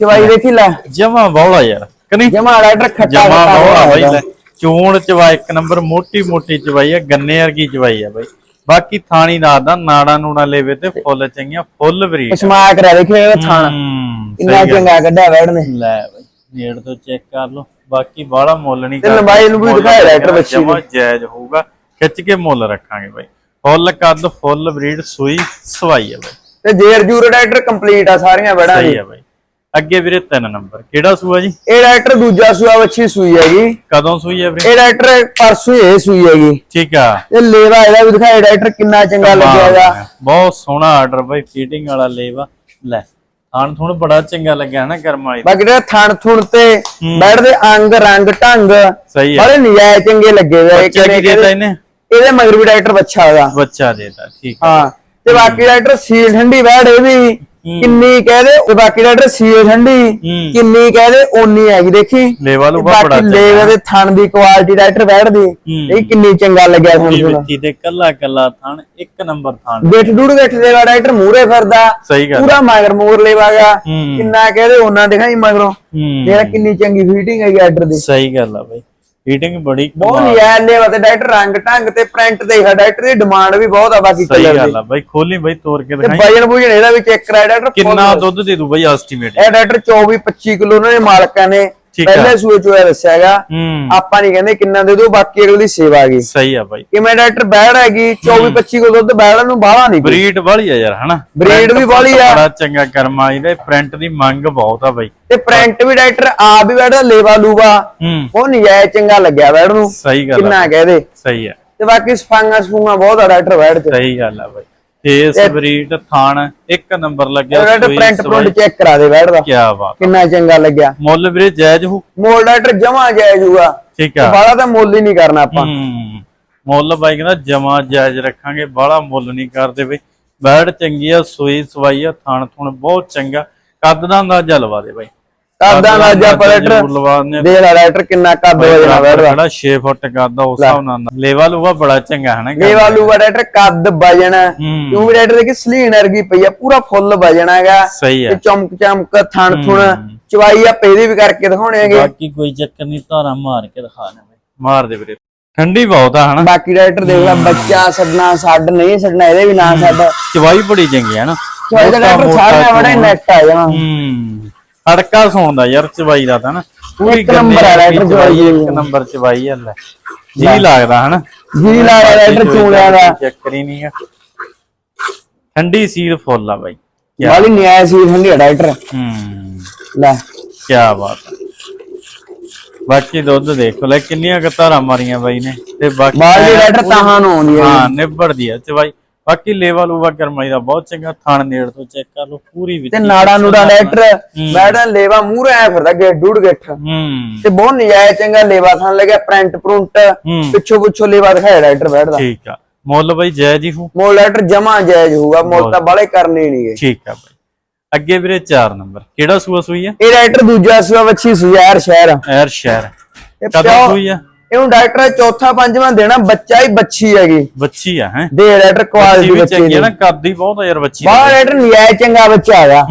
Speaker 2: ਚਵਾਈ ਦੇਖੀ ਲੈ।
Speaker 1: ਜਮਾ ਬੌਲਾ ਯਾਰ ਕਿ ਨਹੀਂ?
Speaker 2: ਜਮਾ ਡਾਇਰੈਕਟਰ ਖੱਟਾ
Speaker 1: ਜਮਾ ਬੌਲਾ ਬਾਈ ਲੈ। ਚੂਣ ਚਵਾ ਇੱਕ ਨੰਬਰ ਮੋਟੀ ਮੋਟੀ ਚਵਾਈ ਆ ਗੰਨੇ ਵਰਗੀ ਚਵਾਈ ਆ ਬਾਈ। ਬਾਕੀ ਥਾਣੀ ਦਾ ਦਾ ਨਾੜਾ ਨੂੜਾ ਲੈਵੇ ਤੇ ਫੁੱਲ ਚੰਗੀਆਂ ਫੁੱਲ ਬਰੀਡ
Speaker 2: ਸਮਾ ਕਰਾ ਦੇਖੇ ਥਾਣਾ।
Speaker 1: ਹੂੰ
Speaker 2: ਇੰਨਾ ਚੰਗਾ ਕੱਢਿਆ ਵੜ ਨੇ।
Speaker 1: ਲੈ ਬਾਈ ਨੇੜ ਤੋਂ ਚੈੱਕ ਕਰ ਲਓ। ਬਾਕੀ ਬਾਹਲਾ ਮੁੱਲ ਨਹੀਂ
Speaker 2: ਤੇ ਲੰਬਾਈ ਨੂੰ ਵੀ ਦਿਖਾਇਆ ਡਾਕਟਰ ਬੱਚੀ
Speaker 1: ਜਮਾ ਜਾਇਜ਼ ਹੋਊਗਾ। ਖਿੱਚ ਕੇ ਮੁੱਲ ਰੱਖਾਂਗੇ ਬਾਈ। ਫੁੱਲ ਕੱਦ ਫੁੱਲ ਬਰੀਡ ਸੂਈ ਸਵਾਈ ਆ ਬਾਈ।
Speaker 2: ਤੇ ਜੇਰ ਜੂਰ ਡਾਇਰੈਕਟਰ ਕੰਪਲੀਟ ਆ ਸਾਰੀਆਂ ਵੜਾਂ
Speaker 1: ਸਹੀ ਆ ਬਾਈ। ਅੱਗੇ ਵੀਰੇ ਤਿੰਨ ਨੰਬਰ। ਕਿਹੜਾ ਸੂਆ ਜੀ?
Speaker 2: ਇਹ ਡਾਇਰੈਕਟਰ ਦੂਜਾ ਸੂਆ ਵੱਛੀ ਸੂਈ ਹੈਗੀ।
Speaker 1: ਕਦੋਂ ਸੂਈ ਆ ਵੀਰੇ?
Speaker 2: ਇਹ ਡਾਇਰੈਕਟਰ ਪਰਸੋਂ ਹੀ ਇਹ ਸੂਈ ਹੈਗੀ।
Speaker 1: ਠੀਕ ਆ।
Speaker 2: ਇਹ ਲੇਵਾ ਇਹਦਾ ਵੀ ਦਿਖਾਇਆ ਡਾਇਰੈਕਟਰ ਕਿੰਨਾ ਚੰਗਾ ਲੱਗਿਆ ਹੈਗਾ।
Speaker 1: ਬਹੁਤ ਸੋਹਣਾ ਆਰਡਰ ਬਾਈ ਫੀਟਿੰਗ ਵਾਲਾ ਲੇਵਾ। ਲੈ। ਥਾਣ ਥੁਣ ਬੜਾ ਚੰਗਾ ਲੱਗਿਆ ਨਾ ਕਰਮ ਵਾਲੀ ਦਾ।
Speaker 2: ਬਾਕੀ ਜਿਹੜਾ ਥਣ ਥੁਣ ਤੇ ਬੈਡ ਦੇ ਅੰਗ ਰੰਗ ਢੰਗ
Speaker 1: ਸਹੀ ਆ
Speaker 2: ਬੜੇ ਨਜਾਇਜ਼ ਚੰਗੇ ਲੱਗੇ ਹੋਏ
Speaker 1: ਬੱਚਾ ਕੀ ਦੇਤਾ ਇਹਨੇ?
Speaker 2: ਇਹਦੇ ਮਗਰ ਵੀ ਡਾਇਰੈਕਟਰ ਬੱਚਾ ਹੈਗਾ
Speaker 1: ਬੱਚਾ ਦੇਤਾ ਠੀਕ
Speaker 2: ਹਾਂ। ਤੇ ਬਾਕੀ ਡਾਇਰੈਕਟਰ ਸੀਲ ਠੰਡੀ ਬੈਡ ਇਹ ਵੀ ਕਿੰਨੀ ਕਹਦੇ ਡਾਕਟਰ ਸੀਏ ਠੰਡੀ। ਕਿੰਨੀ ਕਹਦੇ ਓਨੀ ਹੈਗੀ ਦੇਖੀ।
Speaker 1: ਲੇਵਾ ਲੂਵਾ ਬੜਾ
Speaker 2: ਬਾਕੀ ਲੇਵੇ ਦੇ ਥਣ ਦੀ ਕੁਆਲਿਟੀ ਡਾਕਟਰ ਬੈਠਦੀ। ਇਹ ਕਿੰਨੀ ਚੰਗਾ ਲੱਗਿਆ
Speaker 1: ਚੰਗੀ
Speaker 2: ਤੁਹਾਨੂੰ
Speaker 1: ਵਿੱਚੀ ਤੇ ਕੱਲਾ ਕੱਲਾ ਥਣ ਇੱਕ ਨੰਬਰ ਥਣ।
Speaker 2: ਗੇਠ ਡੂੜ ਗੇਠ ਦੇ ਵਾ ਡਾਕਟਰ ਮੂਰੇ ਫਿਰਦਾ ਪੂਰਾ ਮਗਰ ਮੂਰ ਲੇਵਾਗਾ। ਕਿੰਨਾ ਕਹਦੇ ਉਹਨਾਂ ਦਿਖਾਈ ਮਗਰੋਂ। ਜਿਹੜਾ ਕਿੰਨੀ ਚੰਗੀ ਫੀਟਿੰਗ ਹੈਗੀ ਆਰਡਰ ਦੀ।
Speaker 1: ਸਹੀ ਗੱਲ ਆ ਬਾਈ। ਹੀਟਿੰਗ ਬੜੀ
Speaker 2: ਬਹੁਤ ਨਜ਼ਾਇਜ਼ ਲੇਵਾ ਤੇ ਡਾਕਟਰ ਰੰਗ ਢੰਗ ਤੇ ਪ੍ਰਿੰਟ ਦੇਖ ਡਾਕਟਰ ਦੀ ਡਿਮਾਂਡ ਵੀ ਬਹੁਤ ਆ ਬਾਕੀ
Speaker 1: ਸਹੀ
Speaker 2: ਕਲਰ ਦੀ।
Speaker 1: ਗੱਲ ਆ ਬਾਈ ਖੋਲੀ ਬਾਈ ਤੋੜ ਕੇ
Speaker 2: ਤੇ
Speaker 1: ਦਿਖਾਈ।
Speaker 2: ਵਜਨ ਵੁਜਨ ਇਹਦਾ ਵੀ ਚੈੱਕ ਕਰਾਇਆ ਡਾਕਟਰ
Speaker 1: ਕਿੰਨਾ ਦੁੱਧ ਦੇ ਦੂ ਬਾਈ ਐਸਟੀਮੇਟ
Speaker 2: ਇਹ ਡਾਕਟਰ 24 25 ਕਿਲੋ ਉਹਨਾਂ ਨੇ ਮਾਲਕਾਂ ਨੇ। ਪਹਿਲੇ ਸੂਏ ਚੋਂ ਇਹ ਦੱਸਿਆਗਾ
Speaker 1: ਹੂੰ।
Speaker 2: ਆਪਾਂ ਨਹੀਂ ਕਹਿੰਦੇ ਕਿੰਨਾ ਦੇ ਦੋ ਬਾਕੀ ਅਗਲੀ ਸੇਵਾ ਆ ਗਈ
Speaker 1: ਸਹੀ ਆ ਬਾਈ।
Speaker 2: ਕਿਵੇਂ ਡਾਕਟਰ ਬੈੜ ਹੈਗੀ 24 25 ਕਿਲੋ ਦੁੱਧ ਬੈੜਾਂ ਨੂੰ ਬਾਹਲਾ ਨਹੀਂ।
Speaker 1: ਬਰੀਡ ਵਾਲੀ ਆ ਯਾਰ ਹਨਾ? Print
Speaker 2: ਵੀ ਵਾਲੀ ਆ।
Speaker 1: ਬੜਾ ਚੰਗਾ ਕਰਮਾ ਇਹਦੇ ਪ੍ਰਿੰਟ ਦੀ ਮੰਗ ਬਹੁਤ ਆ ਬਾਈ।
Speaker 2: ਤੇ ਪ੍ਰਿੰਟ ਵੀ ਡਾਕਟਰ ਆਪ ਵੀ ਬੈਠਾ ਲੇਵਾ ਲੂਵਾ।
Speaker 1: ਹੂੰ।
Speaker 2: ਉਹ ਨਜਾਇਜ਼ ਚੰਗਾ ਲੱਗਿਆ ਬੈੜ ਨੂੰ।
Speaker 1: ਸਹੀ ਗੱਲ ਆ
Speaker 2: ਕਿੰਨਾ ਕਹਦੇ
Speaker 1: ਸਹੀ ਆ।
Speaker 2: ਤੇ ਬਾਕੀ ਸਫਾਂਗਾ ਸਫੂੰਗਾ ਬਹੁਤ ਆ ਡਾਕਟਰ ਬੈੜ ਚ।
Speaker 1: ਸਹੀ ਗੱਲ ਆ ਬਾਈ। ਇਸ ਬਰੀਡ ਥਾਣ ਇੱਕ ਨੰਬਰ ਲੱਗਿਆ ਸੂਈ
Speaker 2: ਪ੍ਰਿੰਟ। ਪ੍ਰਿੰਟ ਚੈੱਕ ਕਰਾ ਦੇ ਬੈੜ ਦਾ।
Speaker 1: ਕੀ ਬਾਤ।
Speaker 2: ਕਿੰਨਾ ਚੰਗਾ ਲੱਗਿਆ।
Speaker 1: ਮੁੱਲ ਵੀਰੇ ਜਾਇਜ਼ ਹੋ
Speaker 2: ਮੋਲ ਡਾਕਟਰ ਜਮਾ ਜਾਇਜ਼ ਹੋਊਗਾ।
Speaker 1: ਠੀਕ ਆ।
Speaker 2: ਬਾਹਲਾ ਤਾਂ ਮੁੱਲ ਹੀ ਨਹੀਂ ਕਰਨਾ ਆਪਾਂ।
Speaker 1: ਮੁੱਲ ਬਾਈ ਕਹਿੰਦਾ ਜਮਾ ਜਾਇਜ਼ ਰੱਖਾਂਗੇ ਬਾਹਲਾ ਮੁੱਲ ਨਹੀਂ ਕਰਦੇ ਬਈ। ਬੈੜ ਚੰਗੀ ਆ ਸੂਈ ਸਵਾਈ ਆ ਥਾਣ ਥੁਣ ਬਹੁਤ ਚੰਗਾ। ਕੱਦ ਦਾ ਅੰਦਾਜ਼ਾ ਲਵਾ ਦੇ ਬਾਈ।
Speaker 2: ਕਾਦਾ ਨਾ ਜਾ
Speaker 1: ਜ਼ਰੂਰ
Speaker 2: ਡਾਕਟਰ
Speaker 1: ਲਵਾ ਦਿੰਦੇ ਆ।
Speaker 2: ਦੇ ਡਾਕਟਰ ਕਿੰਨਾ ਕੱਦ ਵਜਣਾ ਬੈੜ ਦਾ
Speaker 1: ਜਿਹੜਾ 6 ਫੁੱਟ ਕੱਦ ਆ ਉਸ ਹਿਸਾਬ ਨਾਲ। ਲੇਵਾ ਲੂਵਾ ਬੜਾ ਚੰਗਾ ਹੈ ਨਾ
Speaker 2: ਲੇਵਾ ਲੂਵਾ ਡਾਕਟਰ ਕੱਦ ਵਜਣ
Speaker 1: ਹੂੰ।
Speaker 2: ਕਿਉਂ ਵੀ ਡਾਕਟਰ ਦੇਖੀ ਸਲੀਨ ਵਰਗੀ ਪਈ ਆ ਪੂਰਾ ਫੁੱਲ ਵਜਣਾ ਹੈਗਾ।
Speaker 1: ਸਹੀ
Speaker 2: ਤੇ
Speaker 1: ਹੈ
Speaker 2: ਚਮਕ ਚਮਕ ਥਣ ਥੁਣ ਚਵਾਈ ਆ ਪੇਦੇ ਵੀ ਕਰਕੇ ਦਿਖਾਉਣੇ ਹੈਗੇ।
Speaker 1: ਬਾਕੀ ਕੋਈ ਚੱਕਰ ਨਹੀਂ ਧਾਰਾ ਮਾਰ ਕੇ ਦਿਖਾ ਦੇ ਮਾਰ ਦੇ ਵੀਰੇ। ਠੰਡੀ ਬਹੁਤ ਆ ਹਨਾ?
Speaker 2: ਬਾਕੀ ਡਾਕਟਰ ਦੇਖ ਲੈ ਬੱਚਾ ਛੱਡਣਾ ਛੱਡ ਨਹੀਂ ਛੱਡਣਾ ਇਹਦੇ ਵੀ ਨਾ ਛੱਡ।
Speaker 1: ਚਵਾਈ ਬੜੀ ਚੰਗੀ ਹੈ ਨਾ
Speaker 2: ਚਵਾਈ ਦਾ ਡਾਕਟਰ ਸਾਰਿਆਂ ਬੜਾ ਨੈਟ ਆ ਜਾਣਾ।
Speaker 1: ਹੂੰ। ਅੜਕਾ ਸੌਂਦਾ ਯਾਰ ਚਵਾਈ ਦਾ ਤਾਂ ਨਾ। ਪੂਰੀ
Speaker 2: ਨੰਬਰ ਆ
Speaker 1: ਗੰਦੀ
Speaker 2: ਰਾਈਡਰ
Speaker 1: ਚਵਾਈ ਇੱਕ ਨੰਬਰ ਚਵਾਈ ਹੈ ਲੈ। ਜੀ ਲੱਗਦਾ ਹਨਾ?
Speaker 2: ਜੀ ਲਾ ਡਾਕਟਰ ਚੂੜਿਆਂ ਦਾ
Speaker 1: ਚੱਕਰ ਹੀ ਨਹੀਂ ਆ। ਠੰਡੀ ਸੀਲ ਫੁੱਲ ਆ ਬਾਈ।
Speaker 2: ਵਾਲੀ ਨਿਆਇ ਸੀ ਠੰਡੀ ਡਾਕਟਰ।
Speaker 1: ਹੂੰ।
Speaker 2: ਲੈ।
Speaker 1: ਕੀ ਬਾਤ ਹੈ ਬਾਕੀ ਦੁੱਧ ਦੇਖੋ ਲੈ ਕਿੰਨੀਆਂ ਕਤਾਰਾਂ ਮਾਰੀਆਂ ਬਾਈ ਨੇ। ਤੇ ਬਾਕੀ
Speaker 2: ਬਾਲੀ ਡਾਕਟਰ ਤਾਹਾਂ ਨੂੰ ਆਉਂਦੀ ਹੈ
Speaker 1: ਹਾਂ ਨਿਬੜਦੀ ਆ ਚਵਾਈ। ਬਾਕੀ ਲੇਵਲ ਉਵਾ ਕਰਮਾਈ ਦਾ ਬਹੁਤ ਚੰਗਾ ਥਣ ਨੇੜ ਤੋਂ ਚੈੱਕ ਕਰ ਲਓ ਪੂਰੀ ਵਿੱਚ
Speaker 2: ਤੇ ਨਾੜਾ ਨੂੜਾ ਡਾਕਟਰ ਮੈਡਮ ਲੇਵਾ ਮੂਹਰੇ ਆਇਆ ਫਿਰਦਾ ਗੇਟ ਡੂੜ ਗੇਠ
Speaker 1: ਹੂੰ।
Speaker 2: ਤੇ ਬਹੁਤ ਨਜਾਇਜ਼ ਚੰਗਾ ਲੇਵਾ ਥਾਂ ਲੱਗਿਆ ਪ੍ਰਿੰਟ ਪ੍ਰਿੰਟ।
Speaker 1: ਹੂੰ।
Speaker 2: ਪਿੱਛੋਂ ਪਿੱਛੋਂ ਲੇਵਾ ਦਿਖਾਇਆ ਡਾਕਟਰ ਬੈਠਦਾ
Speaker 1: ਠੀਕ ਆ। ਮੁੱਲ ਬਾਈ ਜੈ ਜੀ ਹੂੰ
Speaker 2: ਮੋਲ ਡਾਕਟਰ ਜਮਾ ਜਾਇਜ਼ ਹੋਊਗਾ ਮੋਲ ਤਾਂ ਬਾਲੇ ਕਰਨੇ ਨਹੀਂਗੇ
Speaker 1: ਠੀਕ ਆ ਬਾਈ। ਅੱਗੇ ਵੀਰੇ 4 ਨੰਬਰ। ਕਿਹੜਾ ਸੂਆ ਸੂਈ ਆ?
Speaker 2: ਇਹ ਡਾਕਟਰ ਦੂਜਾ ਸੂਆ ਵੱਛੀ ਸੁਜ਼ਾਰ ਸ਼ਹਿਰ।
Speaker 1: ਐਰ ਸ਼ਹਿਰ।
Speaker 2: ਇਹ
Speaker 1: ਕਦੋਂ ਸੂਈ ਆ?
Speaker 2: ਇਹਨੂੰ ਡਾਕਟਰ ਚੌਥਾ ਪੰਜਵਾਂ ਦੇਣਾ ਬੱਚਾ ਹੀ ਬੱਚੀ ਹੈਗੀ।
Speaker 1: ਬੱਚੀ ਆ ਹੈ?
Speaker 2: ਦੇ ਡਾਕਟਰ ਕੁਆਲਿਟੀ ਬੱਚੇ ਦੀ
Speaker 1: ਨਾ ਕੱਦ ਬਹੁਤ ਆ ਯਾਰ ਬੱਚੀ।
Speaker 2: ਬਾਹਰ ਡਾਕਟਰ ਨਿਆਇ ਚੰਗਾ ਬੱਚਾ ਹੈਗਾ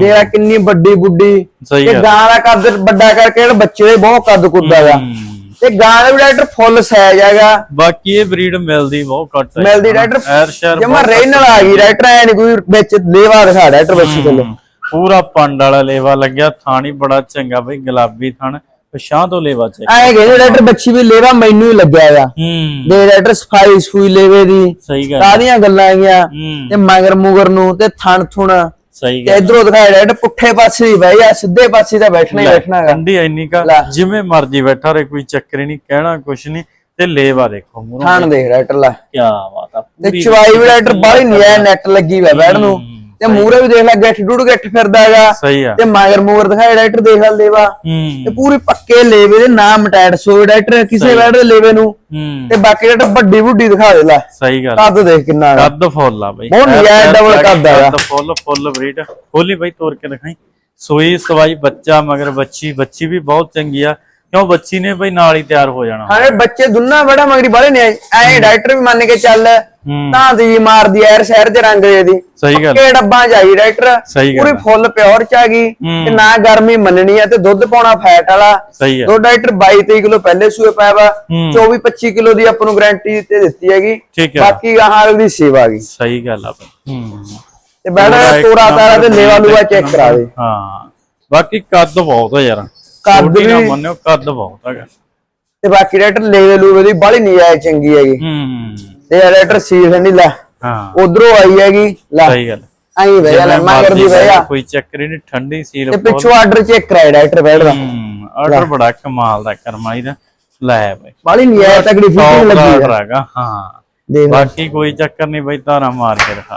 Speaker 2: ਦੇਖ ਕਿੰਨੀ ਵੱਡੀ ਬੁੱਢੀ। ਤੇ ਗਾਂ ਦਾ ਕੱਦ ਵੱਡਾ ਕਰਕੇ ਜਿਹੜਾ ਬੱਚੇ ਦੇ ਬਹੁਤ ਕੱਦ ਕੁੱਦਾ ਹੈਗਾ। ਤੇ ਗਾਂ ਦਾ ਵੀ ਡਾਕਟਰ ਫੁੱਲ ਸਾਈਜ਼ ਹੈਗਾ।
Speaker 1: ਬਾਕੀ ਇਹ ਬਰੀਡ ਮਿਲਦੀ ਬਹੁਤ ਘੱਟ ਹੈ।
Speaker 2: ਮਿਲਦੀ ਡਾਕਟਰ ਜਮਾ ਰੇਨ ਨਾਲ ਆ ਗਈ। ਡਾਕਟਰ ਐ ਨਹੀਂ ਕੋਈ ਵਿੱਚ ਲੇਵਾ ਦਿਖਾ ਡਾਕਟਰ ਬੱਚੀ
Speaker 1: ਹੂੰ। ਪੂਰਾ ਪੰਡ ਵਾਲਾ ਲੇਵਾ ਲੱਗਿਆ। ਥਾਣੀ ਬੜਾ ਚੰਗਾ ਬਈ ਗੁਲਾਬੀ ਥਣ। ਪਛਾਂ ਤੋਂ ਲੇਵਾ ਚੈੱਕ
Speaker 2: ਐ ਕਹਿੰਦੇ ਡਾਕਟਰ ਬੱਚੀ ਵੀ ਲੇਵਾ ਮੈਨੂੰ ਹੀ ਲੱਗਿਆ ਹੈਗਾ
Speaker 1: ਹੂੰ।
Speaker 2: ਦੇ ਡਾਕਟਰ ਸਫ਼ਾਈ ਸੂਈ ਲੇਵੇ ਦੀ।
Speaker 1: ਸਹੀ ਗੱਲ
Speaker 2: ਸਾਰੀਆਂ ਗੱਲਾਂ
Speaker 1: ਹੂੰ।
Speaker 2: ਤੇ ਮਗਰ ਮੁਗਰ ਨੂੰ ਤੇ ਥਣ ਥੁਣ।
Speaker 1: ਸਹੀ ਗੱਲ
Speaker 2: ਇਧਰੋਂ ਦਿਖਾਇਆ ਡਾਕਟਰ ਪੁੱਠੇ ਪਾਸੇ ਹੀ ਬਹਿ ਜਾ ਸਿੱਧੇ ਪਾਸੇ ਤਾਂ ਬੈਠਣਾ ਹੀ ਬੈਠਣਾ ਹੈਗਾ।
Speaker 1: ਠੰਡੀ ਇੰਨੀ ਕਾ। ਜਿਵੇਂ ਮਰਜ਼ੀ ਬੈਠਾ ਰੇ ਕੋਈ ਚੱਕਰ ਨਹੀਂ ਕਹਿਣਾ ਕੁਛ ਨਹੀਂ। ਤੇ ਲੇਵਾ ਦੇਖੋ ਮੂਰੋਂ
Speaker 2: ਥਣ ਦੇਖ ਡਾਕਟਰ ਲੈ।
Speaker 1: ਕੀ ਬਾਤ ਆ
Speaker 2: ਤੇ ਚਵਾਈ ਵੀ ਡਾਕਟਰ ਬਾਹਲੀ ਨਿਆ ਨੈਟ ਲੱਗੀ ਵਾ ਬੈਠ ਨੂੰ। ਤੇ ਮੂਰੇ ਵੀ ਦੇਖ ਲੈ ਗੱਠ ਡੂੜ ਗੱਠ ਫਿਰਦਾ ਹੈਗਾ।
Speaker 1: ਸਹੀ ਆ।
Speaker 2: ਤੇ ਮਗਰ ਮੂਰ ਦਿਖਾਇਆ ਡਾਕਟਰ ਦੇਖ ਲੈ ਲੇਵਾ। ਤੇ ਪੂਰੀ ਪੱਕੇ ਲੇਵੇ ਦੇ ਨਾਮ ਟੈਡ ਸੋ ਡਾਕਟਰ ਕਿਸੇ ਬੈਠ ਦੇ ਲੇਵੇ ਨੂੰ। ਤੇ ਬਾਕੀ ਡਾਕਟਰ ਵੱਡੀ ਬੁੱਢੀ ਦਿਖਾ ਦੇ ਲੈ।
Speaker 1: ਸਹੀ ਗੱਲ।
Speaker 2: ਕੱਦ ਦੇਖ ਕਿੰਨਾ
Speaker 1: ਕੱਦ ਫੁੱਲ ਆ ਬਈ।
Speaker 2: ਬਹੁਤ
Speaker 1: ਜਾ ਕੇ
Speaker 2: ਕੱਦ ਹੈਗਾ।
Speaker 1: ਕੱਦ ਫੁੱਲ ਫੁੱਲ ਬਰੀਡ ਖੋਲੀ ਬਈ ਤੋੜ ਕੇ ਦਿਖਾਈ। ਸੋਈ ਸਵਾਈ ਬੱਚਾ ਮਗਰ ਬੱਚੀ ਬੱਚੀ ਵੀ ਬਹੁਤ ਚੰਗੀ ਆ। ਕਿਉਂ ਬੱਚੀ ਨੇ ਬਈ ਨਾਲ ਹੀ ਤਿਆਰ ਹੋ ਜਾਣਾ?
Speaker 2: ਹਾਂ ਬੱਚੇ ਦੁੰਨਾ ਬੜਾ ਮਗਰੀ ਬਾਲੇ ਨੇ। ਐ ਡਾਕਟਰ ਵੀ ਮੰਨ ਕੇ ਚੱਲ ਤਾਂ ਦੀ ਮਾਰਦੀ ਐਰ ਸ਼ਹਿਰ ਦੇ ਰੰਗ ਦੇ ਦੀ
Speaker 1: ਸਹੀ ਗੱਲ।
Speaker 2: ਕਿ ਡੱਬਾਂ ਜਾਈ ਡਾਕਟਰ। ਪੂਰੀ ਫੁੱਲ ਪਿਓਰ ਚ ਆ ਗਈ। ਤੇ ਨਾ ਗਰਮੀ ਮੰਨਣੀ ਆ ਤੇ ਦੁੱਧ ਪਾਉਣਾ ਫੈਟ ਵਾਲਾ। ਦੋ ਡਾਕਟਰ 22 23 ਕਿਲੋ ਪਹਿਲੇ ਸੂਏ ਪਾਇਆ ਵਾ।
Speaker 1: ਹੂੰ।
Speaker 2: 24 25 ਕਿਲੋ ਦੀ ਆਪਾਂ ਨੂੰ ਗਾਰੰਟੀ ਤੇ ਦਿੱਤੀ ਹੈਗੀ। ਬਾਕੀ ਗਾਹਾਂ ਦੀ ਸੇਵਾ ਗਈ।
Speaker 1: ਸਹੀ ਗੱਲ ਆ
Speaker 2: ਤੇ ਬੈਠਾ ਤੋਰਾ ਤਾਰਾ ਤੇ ਲੇਵਾ ਲੂਆ ਚੈੱਕ ਕਰਾ ਦੇ।
Speaker 1: ਹਾਂ। ਬਾਕੀ ਕੱਦ ਬਹੁਤ ਆ ਯਾਰ।
Speaker 2: ਕੱਦ
Speaker 1: ਨਾ ਮੰਨਿਓ ਕੱਦ ਬਹੁਤ ਹੈਗਾ।
Speaker 2: ਤੇ ਬਾਕੀ ਡਾਕਟਰ ਲੇਵੇ ਲੂਵੇ ਦੀ ਬਾਲੀ ਨਿਆਇ ਚੰਗੀ ਹੈਗੀ।
Speaker 1: ਹੂੰ।
Speaker 2: ਤੇ ਡਾਕਟਰ ਸੀਲ ਨਹੀਂ ਲੈ।
Speaker 1: ਹਾਂ।
Speaker 2: ਉਧਰੋਂ ਆਈ ਹੈਗੀ ਲੈ।
Speaker 1: ਸਹੀ ਗੱਲ।
Speaker 2: ਆਈ ਵੇ ਲੈ
Speaker 1: ਜਿਵੇਂ
Speaker 2: ਮਗਰ ਦੀ
Speaker 1: ਮਰਜ਼ੀ
Speaker 2: ਵੇ
Speaker 1: ਕੋਈ ਚੱਕਰ ਨਹੀਂ ਠੰਡੀ ਸੀਲ
Speaker 2: ਤੇ ਪਿੱਛੋਂ ਆਰਡਰ ਚੈੱਕ ਕਰਾਇਆ ਡਾਕਟਰ ਬੈਠਦਾ
Speaker 1: ਹੂੰ ਆਰਡਰ ਬੜਾ ਕਮਾਲ ਦਾ ਕਰਮਾਈ ਦਾ। ਲੈ ਬਈ।
Speaker 2: ਬਾਲੀ ਨਿਆਇ ਤਕੜੀ ਫਿਟਿੰਗ
Speaker 1: ਦਾ
Speaker 2: ਲੱਗੀ
Speaker 1: ਹੈਗਾ ਹਾਂ। ਬਾਕੀ ਕੋਈ ਚੱਕਰ ਨਹੀਂ ਬਈ ਧਾਰਾ ਮਾਰ ਕੇ ਦਿਖਾ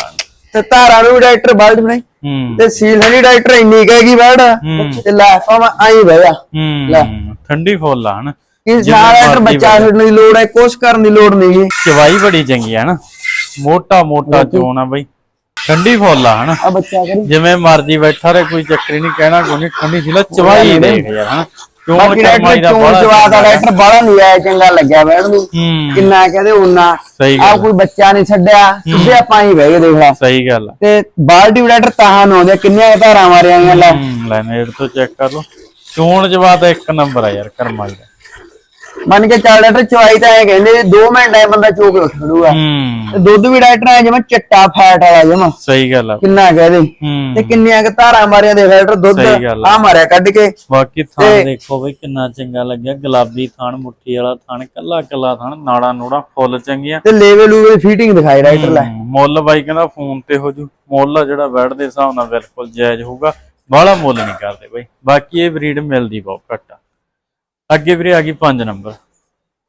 Speaker 2: ਤੇ ਧਾਰਾਂ ਨੂੰ ਵੀ ਡਾਕਟਰ ਬਾਲਟ ਬਣਾਈ।
Speaker 1: ਹੂੰ।
Speaker 2: ਤੇ ਸੀਲ ਨਹੀਂ ਡਾਕਟਰ ਇੰਨੀ ਕਹੇਗੀ
Speaker 1: ਹੂੰ।
Speaker 2: ਤੇ ਲੈ ਪਾਵਾਂ ਆਈ ਬਹਿਆ
Speaker 1: ਹੂੰ ਠੰਡੀ ਫੁੱਲ ਆ ਹਨ।
Speaker 2: ਇਹ ਸਾਰਾ ਬੱਚਾ ਛੱਡਣ ਦੀ ਲੋੜ ਹੈ ਕੁਛ ਕਰਨ ਦੀ ਲੋੜ ਨਹੀਂ ਗੀ।
Speaker 1: ਚਵਾਈ ਬੜੀ ਚੰਗੀ ਹੈ ਨਾ ਮੋਟਾ ਮੋਟਾ ਚੋਣ ਆ ਬਈ। ਠੰਡੀ ਫੁੱਲ ਆ ਹਨਾ।
Speaker 2: ਆ ਬੱਚਾ ਕਰੀ।
Speaker 1: ਜਿਵੇਂ ਮਰਜ਼ੀ ਬੈਠਾ ਰਹੇ ਕੋਈ ਚੱਕਰੀ ਨਹੀਂ ਕਹਿਣਾ ਕੋਈ ਨਹੀਂ ਠੰਡੀ ਲਾ ਚਵਾਈ ਦੇਖ ਯਾਰ ਹਨਾ। ਕਿਉਂ
Speaker 2: ਬਾਕੀ
Speaker 1: ਕਰਮਾਈ
Speaker 2: ਡਾਕਟਰ
Speaker 1: ਦਾ
Speaker 2: ਚੋਣ
Speaker 1: ਬੜਾ
Speaker 2: ਜਵਾਬ ਦਾ? ਡਾਕਟਰ ਬੜਾ ਨਹੀਂ ਆਇਆ ਚੰਗਾ ਲੱਗਿਆ ਬੈਠ ਨੂੰ।
Speaker 1: ਹੂੰ।
Speaker 2: ਕਿੰਨਾ ਕਹਦੇ ਉਨਾ ਆ। ਕੋਈ ਬੱਚਾ ਨਹੀਂ ਛੱਡਿਆ। ਸਿੱਧੇ ਆਪਾਂ ਹੀ ਬਹਿ ਗਏ ਦੇਖ ਲਾ।
Speaker 1: ਸਹੀ ਗੱਲ
Speaker 2: ਤੇ ਬਾਲਟੀ ਨੂੰ ਆਉਂਦੇ ਕਿੰਨੀਆਂ ਧਾਰਾਂ ਮਾਰੀਆਂ ਗਈਆਂ ਲੈ।
Speaker 1: ਲੈ ਨੇੜ ਤੋਂ ਚੈੱਕ ਕਰ ਲਓ। ਚੋਣ ਜਵਾਬ ਤਾਂ ਇੱਕ ਨੰਬਰ ਆ ਯਾਰ ਕਰਮਾਈ ਦਾ।
Speaker 2: ਮੰਨ ਕੇ ਚੱਲ ਡਾਕਟਰ ਚਵਾਈ ਤਾਂ ਐ ਕਹਿੰਦੇ 2 ਮਿੰਟ ਐ ਬੰਦਾ ਚੋਕ ਉੱਠ ਖੜੂਗਾ। ਤੇ ਦੁੱਧ ਵੀ ਡਾਕਟਰ ਐ ਜਿਵੇਂ ਚਿੱਟਾ ਫੈਟ ਵਾਲਾ ਜਮਾ
Speaker 1: ਸਹੀ ਗੱਲ ਆ।
Speaker 2: ਕਿੰਨਾ ਕਹਦੇ ਤੇ ਕਿੰਨੀਆਂ ਕੁ ਧਾਰਾਂ ਮਾਰੀਆਂ ਦੇਖ ਡਾਕਟਰ ਦੁੱਧ
Speaker 1: ਆ।
Speaker 2: ਮਾਰਿਆ ਕੱਢ ਕੇ।
Speaker 1: ਬਾਕੀ ਥਾਣ ਦੇਖੋ ਬਈ ਕਿੰਨਾ ਚੰਗਾ ਲੱਗਿਆ। ਗੁਲਾਬੀ ਥਾਣ ਮੁੱਠੀ ਵਾਲਾ ਥਾਣ ਕੱਲਾ ਕੱਲਾ ਥਾਣ ਨਾੜਾ ਨੂੜਾ ਫੁੱਲ ਚੰਗੀਆਂ।
Speaker 2: ਤੇ ਲੇਵਲ ਲੂਵਲ ਫੀਟਿੰਗ ਦਿਖਾਈ ਡਾਕਟਰ ਲੈ।
Speaker 1: ਮੁੱਲ ਬਾਈ ਕਹਿੰਦਾ ਫੋਨ ਤੇ ਹੋ ਜੂ। ਮੁੱਲ ਜਿਹੜਾ ਬੈਡ ਦੇ ਹਿਸਾਬ ਨਾਲ ਬਿਲਕੁਲ ਜਾਇਜ਼ ਹੋਊਗਾ। ਬਾਹਲਾ ਮੁੱਲ ਨਹੀਂ ਕਰਦੇ ਬਾਈ। ਬਾਕੀ ਇਹ ਬਰੀਡ ਮਿਲਦੀ ਬਹੁਤ ਘੱਟ ਆ। ਅੱਗੇ ਵੀਰੇ ਆ ਗਈ 5 ਨੰਬਰ।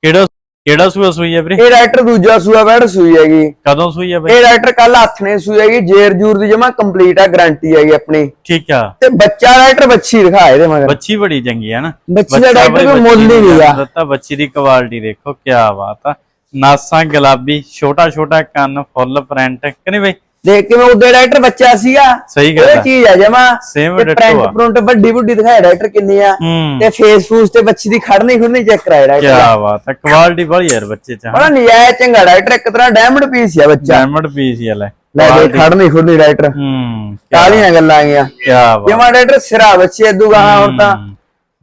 Speaker 1: ਕਿਹੜਾ ਕਿਹੜਾ ਸੂਆ ਸੂਈ ਹੈ ਵੀਰੇ?
Speaker 2: ਇਹ ਡਾਕਟਰ ਦੂਜਾ ਸੂਆ ਬੈਡ ਸੂਈ ਹੈਗੀ।
Speaker 1: ਕਦੋਂ ਸੂਈ ਹੈ ਬਾਈ?
Speaker 2: ਇਹ ਡਾਕਟਰ ਕੱਲ ਹੱਥ ਨੇ ਸੂਈ ਹੈਗੀ ਜੇਰ ਜੂਰ ਦੀ ਜਮਾ ਕੰਪਲੀਟ ਆ ਗਾਰੰਟੀ ਹੈਗੀ ਆਪਣੀ।
Speaker 1: ਠੀਕ ਆ।
Speaker 2: ਤੇ ਬੱਚਾ ਡਾਕਟਰ ਬੱਚੀ ਦਿਖਾ ਇਹਦੇ ਮਗਰ।
Speaker 1: ਬੱਚੀ ਬੜੀ ਚੰਗੀ ਹੈ ਨਾ।
Speaker 2: ਬੱਚੀ ਦਾ
Speaker 1: ਬਾਈ
Speaker 2: ਕੋਈ ਮੁੱਲ ਨਹੀਂ ਲਿਆ
Speaker 1: ਦਿੱਤਾ ਬੱਚੀ ਦੀ ਕੁਆਲਿਟੀ ਦੇਖੋ ਕੀ ਬਾਤ ਆ। ਨਾਸਾਂ ਗੁਲਾਬੀ ਛੋਟਾ ਛੋਟਾ ਕੰਨ ਫੁੱਲ ਪ੍ਰਿੰਟ ਕਿ ਨਹੀਂ ਬਾਈ?
Speaker 2: ਦੇਖ ਕਿਵੇਂ ਉਹਦੇ ਡਾਕਟਰ ਬੱਚਾ ਸੀਗਾ।
Speaker 1: ਸਹੀ ਗੱਲ
Speaker 2: ਇਹ
Speaker 1: ਆ
Speaker 2: ਚੀਜ਼ ਆ ਜਮਾ। ਤੇ
Speaker 1: ditto
Speaker 2: ਪ੍ਰਿੰਟ। ਪ੍ਰਿੰਟ ਵੱਡੀ ਵੱਡੀ ਦਿਖਾਇਆ ਡਾਕਟਰ ਕਿੰਨੀ ਆ।
Speaker 1: ਹੂੰ।
Speaker 2: ਤੇ ਫੇਸ ਫੂਸ ਤੇ ਬੱਚੀ ਦੀ ਖੜਨੀ ਖੁਰਨੀ ਚੈੱਕ ਕਰਾਇਆ
Speaker 1: ਕੀ
Speaker 2: ਡਾਕਟਰ
Speaker 1: ਬਾਤ ਹੈ ਕੁਆਲਿਟੀ ਬੜੀ ਯਾਰ ਬੱਚੇ ਚ
Speaker 2: ਬੜਾ ਨਜਾਇਜ਼ ਚੰਗਾ ਡਾਕਟਰ ਇੱਕ ਤਰ੍ਹਾਂ ਡਾਇਮੰਡ ਪੀਸ ਆ ਬੱਚਾ।
Speaker 1: ਡਾਇਮੰਡ ਪੀਸ ਹੀ ਆ ਲੈ
Speaker 2: ਲੈ ਦੇ ਖੜਨੀ ਖੁਰਨੀ ਡਾਕਟਰ
Speaker 1: ਹੂੰ
Speaker 2: ਕਾਲੀਆਂ ਗੱਲਾਂ ਆ ਗਈਆਂ
Speaker 1: ਕੀ ਬਾਤ।
Speaker 2: ਜਮਾ ਡਾਕਟਰ ਸਿਰਾ ਬੱਚੇ ਦੂਗਾ ਹੁਣ ਤਾਂ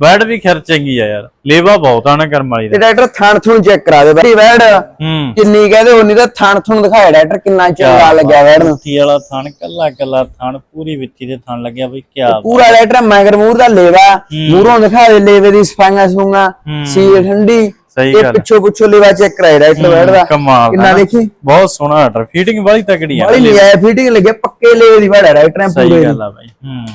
Speaker 1: ਬੈਡ ਵੀ ਖਰ ਚੰਗੀ ਆ ਯਾਰ। ਲੇਵਾ ਬਹੁਤ ਆ ਨਾ ਕਰਮ ਵਾਲੀ
Speaker 2: ਤੇ
Speaker 1: ਦਾ।
Speaker 2: ਡਾਕਟਰ ਥਣ ਥਣ ਚੈੱਕ ਕਰਾ ਦੇ ਬਈ। ਵੈੜ
Speaker 1: ਹੂੰ।
Speaker 2: ਕਿੰਨੀ ਕਹਦੇ ਉਨੀ ਤਾਂ ਥਣ ਥਣ ਦਿਖਾਇਆ ਡਾਕਟਰ ਕਿੰਨਾ ਚੰਗਾ ਲੱਗਿਆ ਵੈੜ ਨੂੰ।
Speaker 1: ਵਿੱਥੀ ਵਾਲਾ ਥਣ ਕੱਲਾ ਕੱਲਾ ਥਣ ਪੂਰੀ ਵਿੱਥੀ ਦੇ ਥਣ ਲੱਗਿਆ ਬਈ ਕੀ
Speaker 2: ਪੂਰਾ ਡਾਕਟਰ ਮਗਰ ਮੂਰ ਦਾ ਲੇਵਾ ਮੂਰੋਂ ਦਿਖਾ ਦੇ ਲੇਵੇ ਦੀ ਸਫਾਈਆਂ ਸੂੰਗਾ ਸੀਲ ਠੰਡੀ।
Speaker 1: ਸਹੀ ਗੱਲ
Speaker 2: ਪਿੱਛੋਂ ਪਿੱਛੋਂ ਲੇਵਾ ਚੈੱਕ ਕਰਾਇਆ ਡਾਕਟਰ ਵੈੜ ਦਾ।
Speaker 1: ਕਮਾਲ ਦਾ
Speaker 2: ਕਿੰਨਾ
Speaker 1: ਨਾ।
Speaker 2: ਦੇਖੀ?
Speaker 1: ਬਹੁਤ ਸੋਹਣਾ ਆਰਡਰ ਫੀਟਿੰਗ ਵਾਲੀ ਤਕੜੀ ਆ
Speaker 2: ਬੜੀ ਨਹੀਂ ਆਇਆ ਫਿਟਿੰਗ ਲੱਗੇ ਪੱਕੇ ਲੇਵੇ ਦੀ ਵੈੜ ਡਾਕਟਰ
Speaker 1: ਸਹੀ
Speaker 2: ਪੂਰੇ
Speaker 1: ਗੱਲ ਆ ਬਾਈ ਹੂੰ।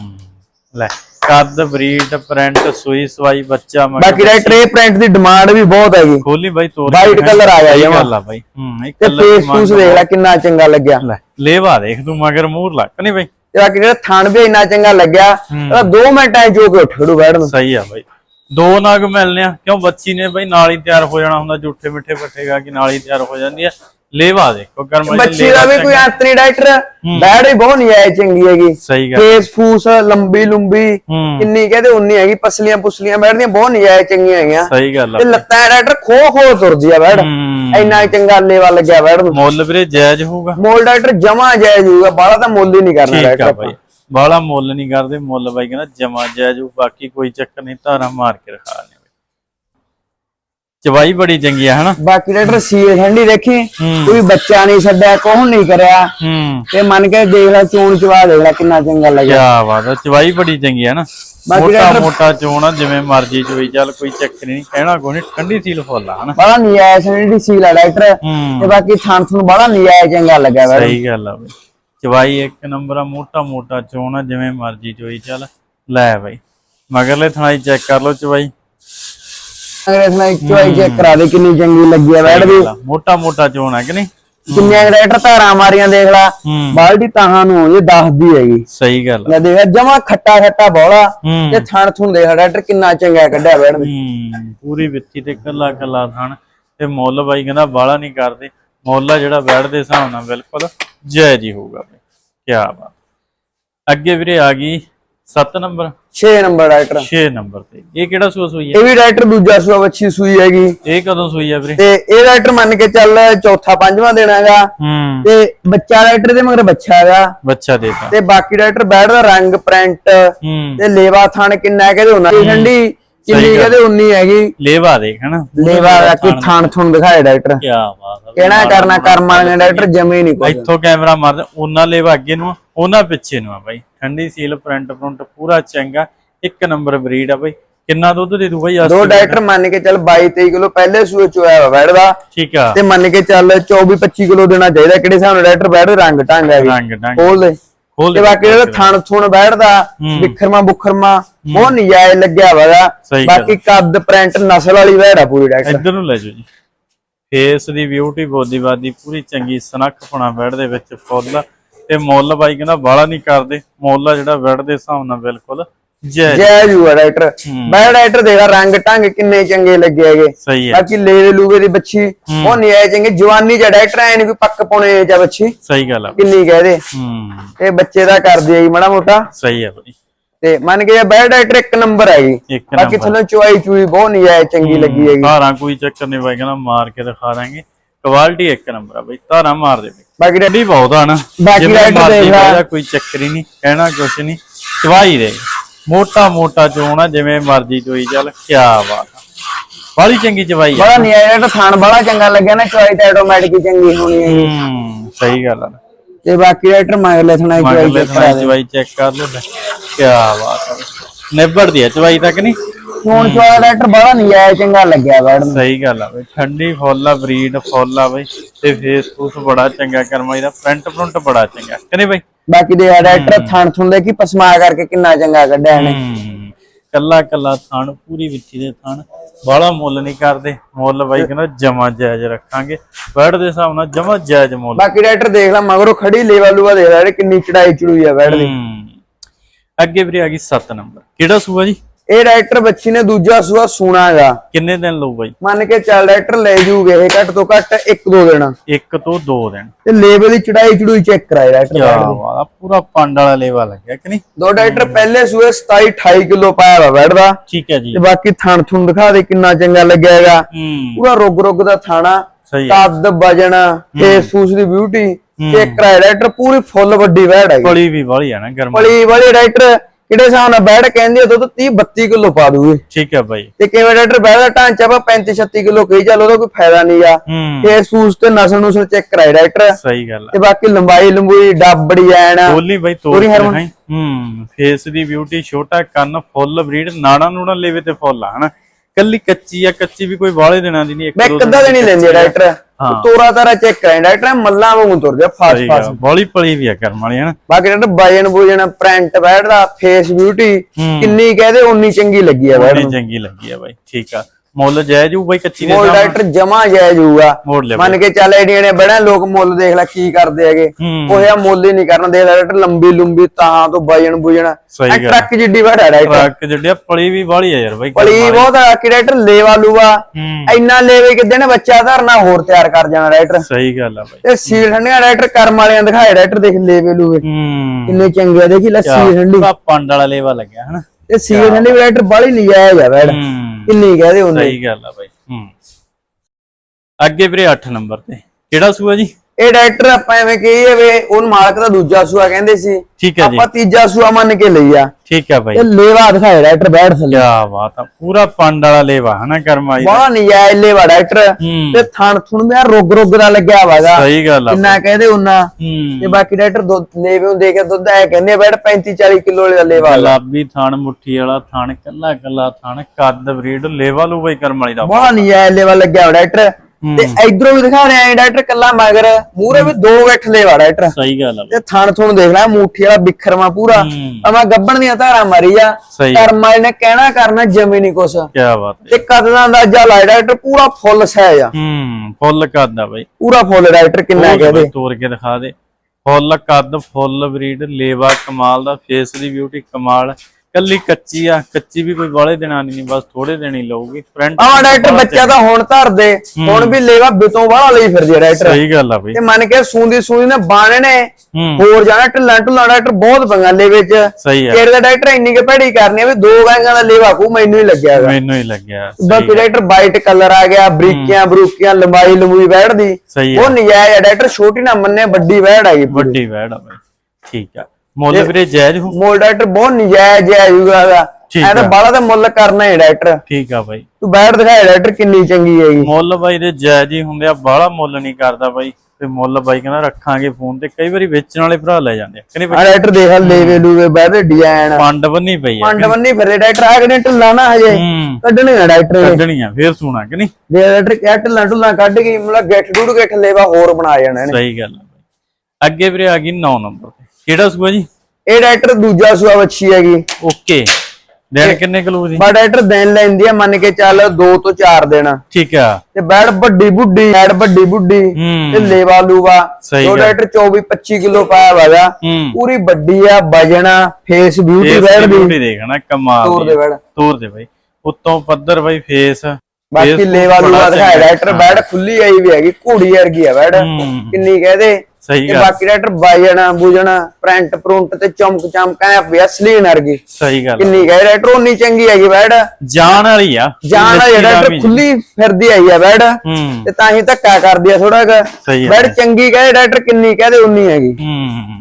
Speaker 1: ਲੈ। ਕੱਦ ਬਰੀਡ ਪ੍ਰਿੰਟ ਸੂਈ ਸਵਾਈ ਬੱਚਾ ਮਗਰ
Speaker 2: ਬਾਕੀ ਡਾਕਟਰ ਇਹ ਪ੍ਰਿੰਟ ਦੀ ਡਿਮਾਂਡ ਵੀ ਬਹੁਤ ਹੈਗੀ।
Speaker 1: ਖੋਲੀ ਬਾਈ ਤੋਰ
Speaker 2: White colour ਆ ਗਿਆ ਜਮਾਂ।
Speaker 1: ਗੱਲ ਆ ਬਾਈ। ਹੂੰ ਇੱਕ
Speaker 2: ਤੇ
Speaker 1: ਕਲਰ
Speaker 2: ਫੇਸ ਫੂਸ ਦੇਖ ਲੈ ਕਿੰਨਾ ਚੰਗਾ ਲੱਗਿਆ।
Speaker 1: ਲੇਵਾ ਦੇਖ ਤੂੰ ਮਗਰ ਮੂਰ ਲੱਕ ਨਹੀਂ ਬਾਈ?
Speaker 2: ਤੇ ਬਾਕੀ ਜਿਹੜਾ ਥਣ ਵੀ ਇੰਨਾ ਚੰਗਾ ਲੱਗਿਆ ਉਹਦਾ 2 ਮਿੰਟਾਂ ਜੋ ਕੇ ਉੱਠ ਖੜੂ ਵੈੜ ਨੂੰ।
Speaker 1: ਸਹੀ ਆ ਬਾਈ। ਦੋ ਨਗ ਮਿਲਨੇ ਆ ਕਿਉਂ ਬੱਚੀ ਨੇ ਬਾਈ ਨਾਲ ਹੀ ਤਿਆਰ ਹੋ ਜਾਣਾ ਹੁੰਦਾ ਝੂਠੇ ਮਿੱਠੇ ਪੱਠੇਗਾ ਕਿ ਨਾਲ ਹੀ ਤਿਆਰ ਹੋ ਜਾਂਦੀ ਆ। ਲੇਵਾ ਦੇਖੋ ਕਰਮ
Speaker 2: ਬੱਚੀ ਦਾ ਵੀ ਕੋਈ ਨਹੀਂ ਡਾਕਟਰ ਬੈੜ ਵੀ ਬਹੁਤ ਨਹੀਂ ਆਏ ਚੰਗੀ ਹੈਗੀ।
Speaker 1: ਸਹੀ ਗੱਲ।
Speaker 2: ਫੇਸ ਫੂਸ ਲੰਬੀ ਲੰਬੀ ਕਿੰਨੀ ਕਹਦੇ ਉਨੀ ਹੈਗੀ ਪਸਲੀਆਂ ਪੁਸਲੀਆਂ ਬੈਠਦੀਆਂ ਬਹੁਤ ਨਜਾਇਜ਼ ਚੰਗੀਆਂ ਹੈਗੀਆਂ।
Speaker 1: ਸਹੀ ਗੱਲ
Speaker 2: ਤੇ ਲੱਤਾਂ ਡਾਕਟਰ ਖੋ ਖੋ ਤੁਰਦੀ ਆ ਬੈੜ
Speaker 1: ਹੂੰ।
Speaker 2: ਇੰਨਾ ਚੰਗਾ ਲੇਵਾ ਲੱਗਿਆ ਬੈੜ ਨੂੰ।
Speaker 1: ਮੁੱਲ ਵੀਰੇ ਜਾਇਜ਼ ਹੋਊਗਾ।
Speaker 2: ਮੋਲ ਡਾਕਟਰ ਜਮਾ ਜਾਇਜ਼ ਹੋਊਗਾ ਬਾਹਲਾ ਤਾਂ ਮੁੱਲ ਹੀ ਨਹੀਂ ਕਰਨਾ ਡਾਕਟਰ
Speaker 1: ਬਾਲਾ ਮੁੱਲ ਨਹੀਂ ਕਰਦੇ ਮੁੱਲ ਬਾਈ ਕਹਿੰਦਾ ਜਮਾ ਜਾਇਜ਼ ਬਾਕੀ ਕੋਈ ਚੱਕਰ ਨਹੀਂ ਧਾਰਾ ਮਾਰ ਕੇ ਰਖਾ ਚਵਾਈ ਬੜੀ ਚੰਗੀ ਆ ਹਨਾ?
Speaker 2: ਬਾਕੀ ਡਾਕਟਰ ਸੀਲ ਠੰਡੀ ਦੇਖੀ?
Speaker 1: ਹੂੰ।
Speaker 2: ਕੋਈ ਬੱਚਾ ਨਹੀਂ ਛੱਡਿਆ ਕੋਹਣ ਨਹੀਂ ਕਰਿਆ?
Speaker 1: ਹੂੰ।
Speaker 2: ਤੇ ਮੰਨ ਕੇ ਦੇਖ ਲੈ ਚੋਣ ਚਵਾ ਦੇਖ ਲੈ ਕਿੰਨਾ ਚੰਗਾ ਲੱਗਿਆ।
Speaker 1: ਕਿਆ ਬਾਤ ਆ ਚਵਾਈ ਬੜੀ ਚੰਗੀ ਆ ਨਾ ਮੋਟਾ ਮੋਟਾ ਚੋਣ ਆ ਜਿਵੇਂ ਮਰਜ਼ੀ ਚੋਈ ਚੱਲ ਕੋਈ ਚੱਕਰ ਨਹੀਂ ਕਹਿਣਾ ਕੋਈ ਨਹੀਂ ਠੰਡੀ ਸੀਲ ਫੁੱਲ ਆ ਹਨਾ?
Speaker 2: ਬੜਾ ਨਜਾਇਜ਼ ਠੰਡੀ ਸੀਲ ਆ ਡਾਕਟਰ। ਤੇ
Speaker 1: ਹੂੰ
Speaker 2: ਬਾਕੀ ਥਾਂ ਤੁਹਾਨੂੰ ਬੜਾ ਨਜਾਇਜ਼ ਚੰਗਾ ਲੱਗਿਆ ਵੈੜ
Speaker 1: ਸਹੀ ਗੱਲ ਆ ਬਈ। ਚਵਾਈ ਇੱਕ ਨੰਬਰ ਆ ਮੋਟਾ ਮੋਟਾ ਚੋਣ ਆ ਜਿਵੇਂ ਮਰਜ਼ੀ ਚੋਈ ਚੱਲ ਲੈ ਬਈ। ਮਗਰਲੇ ਥਣਾਈ ਚੈੱਕ ਕਰ ਲਓ ਚਵਾਈ
Speaker 2: ਅੰਗਰੇਜ਼ ਨਾਲ ਚੋਈ ਚੈੱਕ ਕਰਾ ਦੇ ਕਿੰਨੀ ਚੰਗੀ ਲੱਗੀ ਆ ਵੈੜ ਵੀ।
Speaker 1: ਮੋਟਾ ਮੋਟਾ ਚੋਣ ਆ ਕਿ ਨਹੀਂ?
Speaker 2: ਕਿੰਨੀਆਂ ਡਾਕਟਰ ਧਾਰਾਂ ਮਾਰੀਆਂ ਦੇਖ ਲੈ।
Speaker 1: ਹੂੰ।
Speaker 2: ਬਾਲਟੀ ਤਾਹਾਂ ਨੂੰ ਇਹ ਦੱਸਦੀ ਹੈਗੀ।
Speaker 1: ਸਹੀ ਗੱਲ ਆ।
Speaker 2: ਲੈ ਦੇਖ ਜਮਾ ਖੱਟਾ ਖੱਟਾ ਬੋਲਾ।
Speaker 1: ਹੂੰ।
Speaker 2: ਤੇ ਥਣ ਥੁਣ ਦੇਖ ਡਾਕਟਰ ਕਿੰਨਾ ਚੰਗਾ ਕੱਢਿਆ ਨੇ
Speaker 1: ਹੂੰ ਪੂਰੀ ਵਿੱਥੀ ਤੇ ਕੱਲਾ ਕੱਲਾ ਥਣ। ਤੇ ਮੁੱਲ ਬਾਈ ਕਹਿੰਦਾ ਬਾਲਾ ਨਹੀਂ ਕਰਦੇ। ਮੁੱਲ ਜਿਹੜਾ ਬੈਠ ਦੇ ਹਿਸਾਬ ਨਾਲ ਬਿਲਕੁਲ ਜਾਇਜ਼ ਹੀ ਹੋਊਗਾ ਬਈ। ਕੀ ਬਾਤ। ਅੱਗੇ ਵੀਰੇ ਆ ਗਈ 7 ਨੰਬਰ?
Speaker 2: 6 ਨੰਬਰ ਡਾਕਟਰ
Speaker 1: 6 ਨੰਬਰ ਤੇ। ਇਹ ਕਿਹੜਾ ਸੂਆ ਸੂਈ ਹੈ?
Speaker 2: ਇਹ ਵੀ ਡਾਕਟਰ ਦੂਜਾ ਸੂਆ ਬੱਚੀ ਸੂਈ ਹੈਗੀ।
Speaker 1: ਇਹ ਕਦੋਂ ਸੂਈ ਹੈ ਵੀਰੇ?
Speaker 2: ਤੇ ਇਹ ਡਾਕਟਰ ਮੰਨ ਕੇ ਚੱਲ ਚੌਥਾ ਪੰਜਵਾਂ ਦੇਣਾ ਹੈਗਾ।
Speaker 1: ਹੂੰ।
Speaker 2: ਤੇ ਬੱਚਾ ਡਾਕਟਰ ਦੇ ਮਗਰ ਬੱਚਾ ਹੈਗਾ।
Speaker 1: ਬੱਚਾ ਦੇਤਾ।
Speaker 2: ਤੇ ਬਾਕੀ ਡਾਕਟਰ ਬੈਡ ਦਾ ਰੰਗ ਪ੍ਰਿੰਟ ਤੇ ਲੇਵਾ ਥਣ ਕਿੰਨਾ ਕਹਿੰਦੇ ਉਹਨਾਂ ਦੀ ਠੰਡੀ ਕਿੰਨੀ ਕਹਿੰਦੇ ਉਨੀ ਹੈਗੀ।
Speaker 1: ਲੇਵਾ ਦੇਖ ਹਨਾ?
Speaker 2: ਲੇਵਾ ਦਾ ਕੀ ਥਣ ਥੁਣ ਦਿਖਾਏ ਡਾਕਟਰ।
Speaker 1: ਕੀ ਬਾਤ ਆ
Speaker 2: ਕਹਿਣਾ ਕਰਨਾ ਕਰਮ ਵਾਲੇ ਡਾਕਟਰ ਜਮੇ ਨਹੀਂ ਕੋਈ
Speaker 1: ਇੱਥੋਂ ਕੈਮਰਾ ਮਾਰਦਾ ਉਹਨਾਂ ਲੇਵਾ ਅੱਗੇ ਨੂੰ ਉਹਨਾਂ ਪਿੱਛੇ ਨੂੰ ਆ ਬਾਈ। ਠੰਡੀ ਸੀਲ ਪ੍ਰਿੰਟ ਪ੍ਰਿੰਟ ਪੂਰਾ ਚੰਗਾ। ਇੱਕ ਨੰਬਰ ਬਰੀਡ ਆ ਬਾਈ। ਕਿੰਨਾ ਦੁੱਧ ਦੇ ਦੂ ਬਾਈ
Speaker 2: ਦੋ ਡਾਕਟਰ ਮੰਨ ਕੇ ਚੱਲ 22 23 ਕਿਲੋ ਪਹਿਲੇ ਸੂਏ ਚ ਹੋਇਆ ਵਾ ਬੈਡ ਦਾ
Speaker 1: ਠੀਕ ਆ।
Speaker 2: ਤੇ ਮੰਨ ਕੇ ਚੱਲ 24 25 ਕਿਲੋ ਦੇਣਾ ਚਾਹੀਦਾ। ਕਿਹੜੇ ਹਿਸਾਬ ਨਾਲ ਡਾਕਟਰ ਦੇ ਰੰਗ ਢੰਗ ਹੈਗੇ
Speaker 1: ਰੰਗ ਡੰਗ
Speaker 2: ਖੋਲ ਦੇ। ਤੇ ਬਾਕੀ ਜਿਹੜਾ ਥਣ ਥੁਣ ਬੈਠਦਾ। ਵਿਖਰਮਾ ਬੁਖਰਮਾ ਉਹ ਨਜਾਇਜ਼ ਲੱਗਿਆ ਵਗਾ। ਬਾਕੀ ਕੱਦ ਪ੍ਰਿੰਟ ਨਸਲ ਵਾਲੀ ਵੈੜ ਆ ਪੂਰੀ ਡਾਕਟਰ
Speaker 1: ਇੱਧਰ ਨੂੰ ਲੈ ਜਾਓ ਜੀ। ਫੇਸ ਦੀ ਬਿਊਟੀ ਬੋਦੀ ਬਾਦੀ ਪੂਰੀ ਚੰਗੀ ਸਨੱਖਪਣਾ ਬੈਡ ਦੇ ਵਿੱਚ ਫੁੱਲ। ਤੇ ਮੁੱਲ ਬਾਈ ਕਹਿੰਦਾ ਬਾਲਾ ਨਹੀਂ ਕਰਦੇ। ਮੁੱਲ ਜਿਹੜਾ ਬੈਡ ਦੇ ਹਿਸਾਬ ਨਾਲ ਬਿਲਕੁਲ ਜੈ
Speaker 2: ਜੈ। ਜੂਆ ਡਾਕਟਰ। ਬੈਡ ਡਾਕਟਰ ਦੇਖਾ ਰੰਗ ਢੰਗ ਕਿੰਨੇ ਚੰਗੇ ਲੱਗੇ ਹੈਗੇ। ਬਾਕੀ ਲੇਵੇ ਲੂਵੇ ਦੀ ਬੱਚੀ ਉਹ ਨਹੀਂ ਆਏ ਚੰਗੇ ਜਵਾਨੀ ਚ ਡਾਕਟਰ ਐ ਨਹੀਂ ਕੋਈ ਪੱਕ ਪਾਉਣੇ ਚ ਬੱਚੀ।
Speaker 1: ਸਹੀ ਗੱਲ ਆ।
Speaker 2: ਕਿੰਨੀ ਕਹਦੇ ਇਹ ਬੱਚੇ ਦਾ ਕਰਦੀ ਹੈ ਜੀ ਮਾੜਾ ਮੋਟਾ।
Speaker 1: ਸਹੀ ਹੈ ਬਈ।
Speaker 2: ਤੇ ਮੰਨ ਕੇ ਬੈਡ ਡਾਕਟਰ ਇੱਕ ਨੰਬਰ ਹੈਗੀ। ਬਾਕੀ ਤੁਹਾਨੂੰ ਚੁਆਈ ਚੂਈ ਬਹੁਤ ਨਹੀਂ ਆਏ ਚੰਗੀ ਲੱਗੀ ਹੈਗੀ।
Speaker 1: ਧਾਰਾਂ ਕੋਈ ਚੱਕਰ ਨਹੀਂ ਬਾਈ ਕਹਿੰਦਾ ਮਾਰ ਕੇ ਦਿਖਾ ਦਾਂਗੇ। ਕੁਆਲਿਟੀ ਇੱਕ ਨੰਬਰ ਆ ਬਈ ਧਾਰਾਂ ਮਾਰ ਦੇ
Speaker 2: ਬਾਕੀ
Speaker 1: ਗੱਡੀ ਬਹੁਤ ਆ ਨਾ।
Speaker 2: ਬਾਕੀ
Speaker 1: ਮਰਜ਼ੀ
Speaker 2: ਦੇਖ
Speaker 1: ਜਾ, ਕੋਈ ਚੱਕਰ ਹੀ ਨਹੀਂ ਕਹਿਣਾ ਕੁਛ ਨਹੀਂ। ਚਵਾਈ ਦੇ। ਮੋਟਾ ਮੋਟਾ ਚੋਣ ਆ ਜਿਵੇਂ ਮਰਜ਼ੀ ਚੋਈ ਚੱਲ ਕੀ ਬਾਤ ਬੜੀ ਚੰਗੀ ਚਵਾਈ ਆ।
Speaker 2: ਬੜਾ ਨਹੀਂ ਆਇਆ ਤਾਂ ਥਾਣ ਬੜਾ ਚੰਗਾ ਲੱਗਿਆ ਨਾ ਚੁਆਈ ਤਾਂ ਆਟੋਮੈਟਿਕ ਹੀ ਚੰਗੀ ਹੋਣੀ ਹੈ
Speaker 1: ਹੂੰ ਸਹੀ ਗੱਲ ਆ।
Speaker 2: ਤੇ ਬਾਕੀ ਰਾਈਟਰ
Speaker 1: ਮਗਲੇ ਥਾਂ ਚਵਾਈ ਚੈੱਕ ਕਰ ਲਓ ਕੀ ਬਾਤ ਨਿਬੜਦੀ ਆ ਚਵਾਈ ਤੱਕ ਨਹੀਂ?
Speaker 2: ਹੁਣ ਚੁਆਈ ਰਾਈਟਰ ਬੜਾ ਨਹੀਂ ਆਇਆ ਚੰਗਾ ਲੱਗਿਆ ਬੈਡ ਨੂੰ।
Speaker 1: ਸਹੀ ਗੱਲ ਆ ਬਈ ਠੰਡੀ ਫੁੱਲ ਆ ਬਰੀਡ ਫੁੱਲ ਆ ਬਈ ਤੇ ਫੇਸ ਫੂਸ ਬੜਾ ਚੰਗਾ ਕਰਮਾਈ ਦਾ ਫਰੰਟ ਫਰੰਟ ਬੜਾ ਚੰਗਾ ਕਹਿੰਦੇ ਬਈ?
Speaker 2: ਬਾਕੀ ਦੇ ਰਾਈਟਰ ਥਾਣ ਥੁੰਦੇ ਕੀ ਪਸਮਾ ਕਰਕੇ ਕਿੰਨਾ ਚੰਗਾ ਕੱਢਿਆ
Speaker 1: ਹਮ, ਕੱਲਾ ਕੱਲਾ ਥਣ ਪੂਰੀ ਵਿੱਚੀ ਦੇ ਥਣ ਬਾਹਲਾ ਮੁੱਲ ਨਹੀਂ ਕਰਦੇ। ਮੁੱਲ ਬਾਈ ਕਹਿੰਦਾ ਜਮਾ ਜਾਇਜ਼ ਰੱਖਾਂਗੇ। ਬੈਡ ਦੇ ਹਿਸਾਬ ਨਾਲ ਜਮਾ ਜਾਇਜ਼ ਮੁੱਲ।
Speaker 2: ਬਾਕੀ ਰਾਈਟਰ ਦੇਖ ਲੈ ਮਗਰੋਂ ਖੜੀ ਲੇਵਾ ਲੂਆ ਦੇਖ ਲੈ ਇਹਦੇ ਕਿੰਨੀ ਚੜਾਈ ਚੜੂਈ ਆ ਬੈਡ ਦੀ।
Speaker 1: ਅੱਗੇ ਵੀਰੇ ਆ ਗਈ 7 ਨੰਬਰ। ਕਿਹੜਾ ਸੂਆ ਜੀ?
Speaker 2: ਇਹ ਰਾਈਟਰ ਬੱਚੀ ਨੇ ਦੂਜਾ ਸੂਆ ਸੁਣਾਗਾ।
Speaker 1: ਕਿੰਨੇ ਦਿਨ ਲਊ ਬਾਈ?
Speaker 2: ਮੰਨ ਕੇ ਚੱਲ ਰਾਈਟਰ ਲੈ ਜੂਗੇ ਇਹ ਘੱਟ ਤੋਂ ਘੱਟ ਇੱਕ ਦੋ ਦਿਨ।
Speaker 1: ਇੱਕ ਤੋਂ ਦੋ ਦਿਨ।
Speaker 2: ਤੇ ਲੇਵਲ ਦੀ ਚੜਾਈ ਚੜੂਈ ਚੈੱਕ
Speaker 1: ਕਿਆ ਵਾਲਾ ਪੂਰਾ ਪੰਡ ਵਾਲਾ ਲੇਵਾ ਲੱਗਿਆ ਕਿ ਨਹੀਂ?
Speaker 2: ਦੋ ਰਾਈਟਰ ਪਹਿਲੇ ਸੂਏ 27 28 ਕਿਲੋ ਪਾਇਆ ਵਾ ਬੈਡ ਦਾ
Speaker 1: ਠੀਕ ਹੈ ਜੀ।
Speaker 2: ਤੇ ਬਾਕੀ ਥਣ ਥੁਣ ਦਿਖਾ ਦੇ ਕਿੰਨਾ ਚੰਗਾ ਲੱਗਿਆ ਹੈਗਾ।
Speaker 1: ਹੂੰ।
Speaker 2: ਪੂਰਾ ਰੁਗ ਰੁਗ ਦਾ ਥਾਣਾ
Speaker 1: ਹੈ।
Speaker 2: ਕੱਦ ਵਜਣ ਤੇ ਸੂਸ ਦੀ ਬਿਊਟੀ ਚੈੱਕ ਕਰਾਏ ਰਾਈਟਰ ਪੂਰੀ ਫੁੱਲ ਵੱਡੀ ਵੈੜ ਹੈਗੀ।
Speaker 1: ਪਲੀ ਵੀ ਵਾਲੀ ਆ ਨਾ ਗਰਮ।
Speaker 2: ਪਲੀ ਵਾਲੇ ਰਾਈਟਰ ਕਿਹੜੇ ਹਿਸਾਬ ਨਾਲ ਬੈੜ ਕਹਿੰਦੀ ਆ ਦੁੱਧ 30 32 ਕਿਲੋ ਪਾ ਦੂਗੇ।
Speaker 1: ਠੀਕ ਹੈ ਬਾਈ।
Speaker 2: ਤੇ ਕਿਵੇਂ ਰਾਈਟਰ ਬੈੜ ਦਾ ਢਾਂਚਾ ਵਾ 35 36 ਕਿਲੋ ਕਹੀ ਚੱਲ ਉਹਦਾ ਕੋਈ ਫਾਇਦਾ ਨਹੀਂ ਆ। ਤੇ ਸੂਸ ਤੇ ਨਸਲ ਨੂੰ ਚੈੱਕ ਕਰਾਏ ਰਾਈਟਰ
Speaker 1: ਸਹੀ ਗੱਲ
Speaker 2: ਤੇ ਬਾਕੀ ਲੰਬਾਈ ਲੰਬੂਈ ਡੱਬੜੀ ਐਨ
Speaker 1: ਬੋਲੀ ਬਾਈ। ਦਿਖਾਈ ਹੂੰ। ਫੇਸ ਦੀ ਬਿਊਟੀ ਛੋਟਾ ਕੰਨ ਫੁੱਲ ਬਰੀਡ ਨਾੜਾ ਨੂੜਾ ਲੇਵੇ ਤੇ ਫੁੱਲ ਆ ਹਨਾ। ਕੱਲੀ ਕੱਚੀ ਆ ਕੱਚੀ ਵੀ ਕੋਈ ਵਾਲੇ ਦਿਨਾਂ ਦੀ ਨਹੀਂ ਇੱਕ
Speaker 2: ਮੈਂ
Speaker 1: ਦੋ
Speaker 2: ਅੱਧਾ ਦਿਨ ਹੀ ਲੈਂਦੀ
Speaker 1: ਹਾਂ।
Speaker 2: ਤੋਰਾ ਤਾਰਾ ਚੈੱਕ ਕਰਾਏ ਰਾਈਟਰ ਮੱਲਾ ਵਾਂਗੂ ਫਾਸਟ
Speaker 1: ਸਹੀ
Speaker 2: ਫਾਸਟ
Speaker 1: ਗੱਲ ਬੋਲੀ ਪਲੀ ਵੀ ਆ ਕਰਮ ਵਾਲੀ ਹਨਾ?
Speaker 2: ਬਾਕੀ ਰਾਈਟਰ ਵਜਨ ਬੁਜਨ ਪ੍ਰਿੰਟ ਬੈਠਦਾ ਫੇਸ ਬਿਊਟੀ। ਕਿੰਨੀ ਕਹਦੇ ਉਨੀ ਚੰਗੀ ਲੱਗੀ ਆ ਬੈਠ
Speaker 1: ਚੰਗੀ ਲੱਗੀ ਆ ਬਾਈ ਠੀਕ ਆ। ਮੁੱਲ ਜਾਇਜ਼ ਹੋਊ ਬਾਈ ਕੱਚੀ ਦੇ
Speaker 2: ਮੋਲ
Speaker 1: ਹਿਸਾਬ?
Speaker 2: ਰਾਈਟਰ ਜਮਾ ਜਾਇਜ਼ ਹੋਊਗਾ।
Speaker 1: ਮੋੜ ਲਿਆ
Speaker 2: ਮੰਨ ਕੇ ਚੱਲ ਐਡੀਆਂ ਨੇ ਬੜਾ ਲੋਕ ਮੁੱਲ ਦੇਖ ਲੈ ਕੀ ਕਰਦੇ ਹੈਗੇ।
Speaker 1: ਹੂੰ।
Speaker 2: ਉਹ ਇਹ ਮੁੱਲ ਹੀ ਨਹੀਂ ਕਰਨਾ ਲੈ ਰਾਈਟਰ ਲੰਬੀ ਲੰਬੀ ਤਾਂ ਤੋਂ ਵਜਨ ਬੁਜਣ।
Speaker 1: ਸਹੀ ਗੱਲ।
Speaker 2: ਟਰੱਕ ਜਿੱਡੀ ਬੈਠਾ ਰਾਈਟਰ
Speaker 1: ਟਰੱਕ ਜਿਹੜਿਆ ਪਲੀ ਵੀ ਵਾਲੀ ਆ ਯਾਰ ਬਾਈ
Speaker 2: ਪਲੀ। ਬਹੁਤ ਆ ਕਿ ਰਾਈਟਰ ਲੇਵਾ ਲੂਵਾ।
Speaker 1: ਹੂੰ।
Speaker 2: ਇੰਨਾ ਲੇਵੇ ਕਿਤੇ ਨੇ ਬੱਚਾ ਧਰਨਾ ਹੋਰ ਤਿਆਰ ਕਰ ਜਾਣਾ ਰਾਈਟਰ
Speaker 1: ਸਹੀ ਗੱਲ ਆ ਬਾਈ।
Speaker 2: ਤੇ ਸੀਲ ਠੰਡੀਆਂ ਰਾਈਟਰ ਕਰਮ ਵਾਲਿਆਂ ਦਿਖਾਏ ਰਾਈਟਰ ਦੇਖ ਲੇਵੇ ਲੂਵੇ।
Speaker 1: ਹੂੰ।
Speaker 2: ਕਿੰਨੇ ਚੰਗੇ ਆ ਦੇਖੀ ਲੈ ਸੀਲ ਠੰਡੀ।
Speaker 1: ਪੂਰਾ ਪੰਡ ਵਾਲਾ ਲੇਵਾ ਲੱਗਿਆ ਹਨਾ।
Speaker 2: ਤੇ ਸੀਲ ਠੰਡੀ ਰਾਈਟਰ ਬੜੀ ਨਜਾਇਜ਼ ਆ ਬੈੜ
Speaker 1: ਹੂੰ।
Speaker 2: ਕਿੰਨੀ ਕਹਦੇ ਉਹਨੇ।
Speaker 1: ਸਹੀ ਗੱਲ ਆ ਬਾਈ। ਹੂੰ। ਅੱਗੇ ਵੀਰੇ 8 ਨੰਬਰ ਤੇ। ਕਿਹੜਾ ਸੂਆ ਜੀ?
Speaker 2: ਇਹ ਰਾਈਟਰ ਆਪਾਂ ਐਵੇਂ ਕਹੀਏ ਵੇ ਉਹ ਮਾਲਕ ਦਾ ਦੂਜਾ ਸੂਆ ਕਹਿੰਦੇ ਸੀ।
Speaker 1: ਠੀਕ ਹੈ ਜੀ।
Speaker 2: ਆਪਾਂ ਤੀਜਾ ਸੂਆ ਮੰਨ ਕੇ ਲਈ ਆ।
Speaker 1: ਠੀਕ ਹੈ ਬਾਈ
Speaker 2: ਇਹ ਲੇਵਾ ਦਿਖਾਏ ਰਾਈਟਰ ਬੈਠ ਥੱਲੇ।
Speaker 1: ਕਿਆ ਬਾਤ ਆ ਪੂਰਾ ਪੰਡ ਵਾਲਾ ਲੇਵਾ ਹਨਾ ਕਰਮਾਈ ਦਾ?
Speaker 2: ਬੜਾ ਨਜਾਇਜ਼ ਲੇਵਾ
Speaker 1: ਹੂੰ।
Speaker 2: ਤੇ ਥਣ ਥੁਣ ਮੇਰਾ ਰੁਗ ਰੁਗ ਦਾ ਲੱਗਿਆ ਵਾਗਾ
Speaker 1: ਸਹੀ ਗੱਲ ਆ
Speaker 2: ਕਿੰਨਾ ਕਹਿੰਦੇ ਉਹਨਾਂ ਤੇ ਬਾਕੀ ਰਾਈਟਰ ਦੁੱਧ ਲੇਵੇ ਦੇ ਕੇ ਦੁੱਧ ਐ ਕਹਿੰਦੇ ਬੈਠ 35 40 ਕਿਲੋ ਵਾਲੇ ਦਾ ਲੇਵਾ।
Speaker 1: ਗੁਲਾਬੀ ਥਣ ਮੁੱਠੀ ਵਾਲਾ ਥਣ ਕੱਲਾ ਕੱਲਾ ਥਣ ਕੱਦ ਬਰੀਡ ਲੇਵਾ ਲੂ ਬਾਈ ਕਰਮਾਲੀ ਦਾ।
Speaker 2: ਬੜਾ ਨਜਾਇਜ਼ ਲੇਵਾ ਲੱਗਿਆ ਰਾਈਟਰ ਤੇ ਇਧਰੋਂ ਵੀ ਦਿਖਾ ਰਿਹਾ ਰਾਈਟਰ ਕੱਲਾ ਮਗਰ ਮੂਰੇ ਵੀ ਦੋ ਗੱਠ ਲੇਵਾ ਰਾਈਟਰ
Speaker 1: ਸਹੀ ਗੱਲ ਆ।
Speaker 2: ਤੇ ਥਣ ਥੁਣ ਦੇਖ ਲੈ ਮੂਠੀ ਵਾਲਾ ਬਿਖਰਮਾ ਪੂਰਾ। ਅਮਾ ਗੱਬਣ ਦੀਆਂ ਧਾਰਾਂ ਮਾਰੀ ਆ।
Speaker 1: ਸਹੀ।
Speaker 2: ਕਰਮਾ ਨੇ ਕਹਿਣਾ ਕਰਨਾ ਜਮੀ ਨਹੀਂ ਕੁਛ।
Speaker 1: ਕਿਆ ਬਾਤ
Speaker 2: ਤੇ ਕਦ ਦਾ ਅੰਦਾਜ਼ਾ ਲਾਇਆ ਰਾਈਟਰ ਪੂਰਾ ਫੁੱਲ ਸਾਇਜ਼ ਆ।
Speaker 1: ਹੂੰ ਫੁੱਲ ਕੱਦ ਆ ਬਾਈ।
Speaker 2: ਪੂਰਾ ਫੁੱਲ ਰਾਈਟਰ ਕਿੰਨਾ
Speaker 1: ਕੇ
Speaker 2: ਕਹਦੇ
Speaker 1: ਤੋੜ ਕੇ ਦਿਖਾ ਦੇ। ਫੁੱਲ ਕੱਦ ਫੁੱਲ ਬਰੀਡ ਲੇਵਾ ਕਮਾਲ ਦਾ ਫੇਸ ਦੀ ਬਿਊਟੀ ਕਮਾਲ। ਕੱਲੀ ਕੱਚੀ ਆ ਕੱਚੀ ਵੀ ਕੋਈ ਵਾਲੇ ਦਿਨਾਂ ਦੀ ਨਹੀਂ ਬਸ ਥੋੜੇ ਦਿਨ ਹੀ ਲਊਗੀ। ਫਰੰਟ
Speaker 2: ਆਹ ਰਾਈਟਰ ਬੱਚਾ ਤਾਂ ਹੁਣ ਧਰਦੇ ਹੁਣ ਵੀ ਲੇਵਾ ਬਿਤੋਂ ਬਾਹਲਾ ਲਈ ਫਿਰਦੀ ਆ ਰਾਈਟਰ
Speaker 1: ਸਹੀ ਗੱਲ ਆ ਬਾਈ।
Speaker 2: ਤੇ ਮੰਨ ਕੇ ਸੂੰਦੀ ਸੂੰਦੀ ਨੇ ਬਾਣੇ ਨੇ ਹੋਰ ਜਾਣਾ ਢਿੱਲਾਂ ਢੁੱਲਾਂ ਰਾਈਟਰ ਬਹੁਤ ਪੰਗਾਲੇ ਵਿੱਚ
Speaker 1: ਸਹੀ ਆ।
Speaker 2: ਦਾ ਰਾਈਟਰ ਇੰਨੀ ਕਿ ਭੈੜੀ ਕਰਨੀ ਆ ਵੀ ਦੋ ਗਾਂਗਾਂ ਦਾ ਲੇਵਾ ਕੋ ਮੈਨੂੰ ਹੀ ਲੱਗਿਆ
Speaker 1: ਮੈਨੂੰ ਹੀ ਲੱਗਿਆ
Speaker 2: ਬਾਕੀ ਰਾਈਟਰ ਵਾਈਟ ਕਲਰ ਆ ਗਿਆ ਬਰੀਕੀਆਂ ਬਰੂਕੀਆਂ ਲੰਬਾਈ ਲੰਬੂਈ
Speaker 1: ਸਹੀ ਆ।
Speaker 2: ਉਹ ਨਜਾਇਜ਼ ਆ ਰਾਈਟਰ ਛੋਟੀ ਨਾ ਮੰਨੇ ਵੱਡੀ ਬੈੜ ਆਈ
Speaker 1: ਵੱਡੀ ਵੈੜ ਆ ਬਾਈ। ਠੀਕ ਆ। ਮੁੱਲ ਵੀਰੇ ਜਾਇਜ਼ ਹੋ
Speaker 2: ਮੋਲ ਰਾਈਟਰ ਬਹੁਤ ਨਜਾਇਜ਼ ਹੈ ਜੂਗਾ
Speaker 1: ਠੀਕ
Speaker 2: ਐ ਤਾਂ
Speaker 1: ਆ।
Speaker 2: ਬਾਲਾ ਤਾਂ ਮੁੱਲ ਕਰਨਾ ਹੈ ਰਾਈਟਰ
Speaker 1: ਠੀਕ ਆ ਬਾਈ।
Speaker 2: ਤੂੰ ਬੈਠ ਦਿਖਾਏ ਰਾਈਟਰ ਕਿੰਨੀ ਚੰਗੀ ਹੈਗੀ।
Speaker 1: ਮੁੱਲ ਬਾਈ ਦੇ ਜਾਇਜ਼ ਹੀ ਹੁੰਦੇ ਆ ਬਾਹਲਾ ਮੁੱਲ ਨਹੀਂ ਕਰਦਾ ਬਾਈ। ਤੇ ਮੁੱਲ ਬਾਈ ਕਹਿੰਦਾ ਰੱਖਾਂਗੇ ਫੋਨ ਤੇ ਕਈ ਵਾਰੀ ਵੇਚਣ ਵਾਲੇ ਭਰਾ ਲੈ ਜਾਂਦੇ ਆ। ਕਿ ਨਹੀਂ
Speaker 2: ਆ ਰਾਈਟਰ ਦੇਖ ਲੇਵੇ ਲੂਵੇ ਬੈਠ ਡਿਜ਼ਾਈਨ
Speaker 1: ਪੰਡ ਬੰਨੀ ਪਈ ਆ
Speaker 2: ਪੰਡ ਬੰਨੀ ਫਿਰਦੇ ਰਾਈਟਰ ਆ ਕਿਨੇ ਢਿੱਲਾ ਨਾ ਹਜੇ।
Speaker 1: ਹੂੰ।
Speaker 2: ਕੱਢਣੇ ਆ ਰਾਈਟਰ
Speaker 1: ਕੱਢਣੀਆਂ ਫੇਰ ਸੁਣਾ ਕਿ ਨਹੀਂ?
Speaker 2: ਦੇ ਰਾਈਟਰ ਕਿਆ ਢਿੱਲਾ ਢੁੱਲਾ ਕੱਢ ਕੇ ਮਤਲਬ ਗੱਠ ਡੂੜ ਗੱਠ ਲੇਵਾ ਹੋਰ ਬਣਾ ਜਾਣਾ ਇਹਨੇ
Speaker 1: ਸਹੀ ਗੱਲ ਆ ਬਾਈ। ਅੱਗੇ ਵੀਰੇ ਆ ਗਈ 9 ਨੰਬਰ। ਕਿਹੜਾ ਸੂਆ ਜੀ?
Speaker 2: ਇਹ ਰਾਈਟਰ ਦੂਜਾ ਸੂਆ ਵੱਛੀ ਹੈਗੀ।
Speaker 1: ਓਕੇ। ਦਿਨ ਕਿੰਨੇ ਕਿਲੋ ਦੀ
Speaker 2: ਬਾ ਡਾਕਟਰ ਦਿਨ ਲੈਂਦੀ ਆ ਮੰਨ ਕੇ ਚੱਲ 2 ਤੋਂ 4 ਦਿਨ।
Speaker 1: ਠੀਕ ਆ।
Speaker 2: ਤੇ ਬੈੜ ਵੱਡੀ ਬੁੱਢੀ ਬੈੜ ਵੱਡੀ ਬੁੱਢੀ ਤੇ ਲੇਵਾ ਲੂਵਾ। ਉਹ। ਡਾਕਟਰ 24 25 ਕਿਲੋ ਪਾਇਆ ਵਾਗਾ ਪੂਰੀ ਵੱਡੀ ਆ ਵਜਣਾ ਫੇਸ ਬਿਊਟੀ ਬੈੜ
Speaker 1: ਦੀ। ਬਿਊਟੀ ਦੇਖਣਾ ਕਮਾਲ
Speaker 2: ਤੋਰ
Speaker 1: ਦੀ।
Speaker 2: ਬੈੜ
Speaker 1: ਤੋਰ ਦੇ ਬਾਈ। ਉੱਤੋਂ ਪੱਧਰ ਬਾਈ ਫੇਸ
Speaker 2: ਬਾਕੀ ਲੇਵਾ ਲੂਵਾ ਦਿਖਾਇਆ ਡਾਕਟਰ ਬੈੜ ਖੁੱਲੀ ਆਈ ਵੀ ਹੈਗੀ ਘੋੜੀ ਵਰਗੀ ਆ ਬੈੜ ਕਿੰਨੀ ਕਹਦੇ
Speaker 1: ਸਹੀ
Speaker 2: ਤੇ
Speaker 1: ਗੱਲ।
Speaker 2: ਬਾਕੀ ਡਾਕਟਰ ਵਜਣਾ ਬੁਜਣਾ ਪ੍ਰਿੰਟ ਪ੍ਰੁੰਟ ਤੇ ਚਮਕ ਚਮਕ ਐ ਵੀ ਅਸਲੀ ਵਰਗੀ
Speaker 1: ਸਹੀ ਗੱਲ।
Speaker 2: ਕਿੰਨੀ ਕਹੇ ਡਾਕਟਰ ਉਨੀ ਚੰਗੀ ਹੈਗੀ ਬੈੜ
Speaker 1: ਜਾਨ ਵਾਲੀ ਆ। ਲੱਸੀ
Speaker 2: ਵਾਲੀ
Speaker 1: ਵੀ।
Speaker 2: ਖੁੱਲੀ ਫਿਰਦੀ ਆਈ ਆ ਬੈੜ ਤੇ ਤਾਂ ਹੀ ਧੱਕਾ ਕਰਦੀ ਆ ਥੋੜਾ ਜਿਹਾ ਬੈਡ ਚੰਗੀ ਕਹੇ ਡਾਕਟਰ ਕਿੰਨੀ ਕਹਦੇ ਉਨੀ ਹੈਗੀ।
Speaker 1: ਹੂੰ।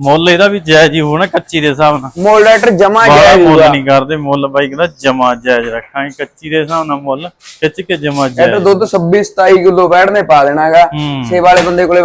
Speaker 1: ਮੁੱਲ ਇਹਦਾ ਵੀ ਜਾਇਜ਼ ਹੀ ਹੋਣਾ ਕੱਚੀ ਦੇ ਹਿਸਾਬ ਨਾਲ।
Speaker 2: ਮੋਲ ਡਾਕਟਰ ਜਮਾ ਜਾਇਜ਼
Speaker 1: ਮੁੱਲ ਨਹੀਂ ਕਰਦੇ ਮੁੱਲ ਬਾਈ ਕਹਿੰਦਾ ਜਮਾ ਜਾਇਜ਼ ਰੱਖਾਂਗੇ ਕੱਚੀ ਦੇ ਹਿਸਾਬ ਨਾਲ ਮੁੱਲ ਖਿੱਚ ਕੇ ਜਮਾ ਜਾਇਜ਼।
Speaker 2: ਦੁੱਧ 26 27 ਕਿਲੋ ਨੇ ਪਾ ਦੇਣਾਗਾ। ਸੇ ਵਾਲੇ ਬੰਦੇ ਕੋਲੇ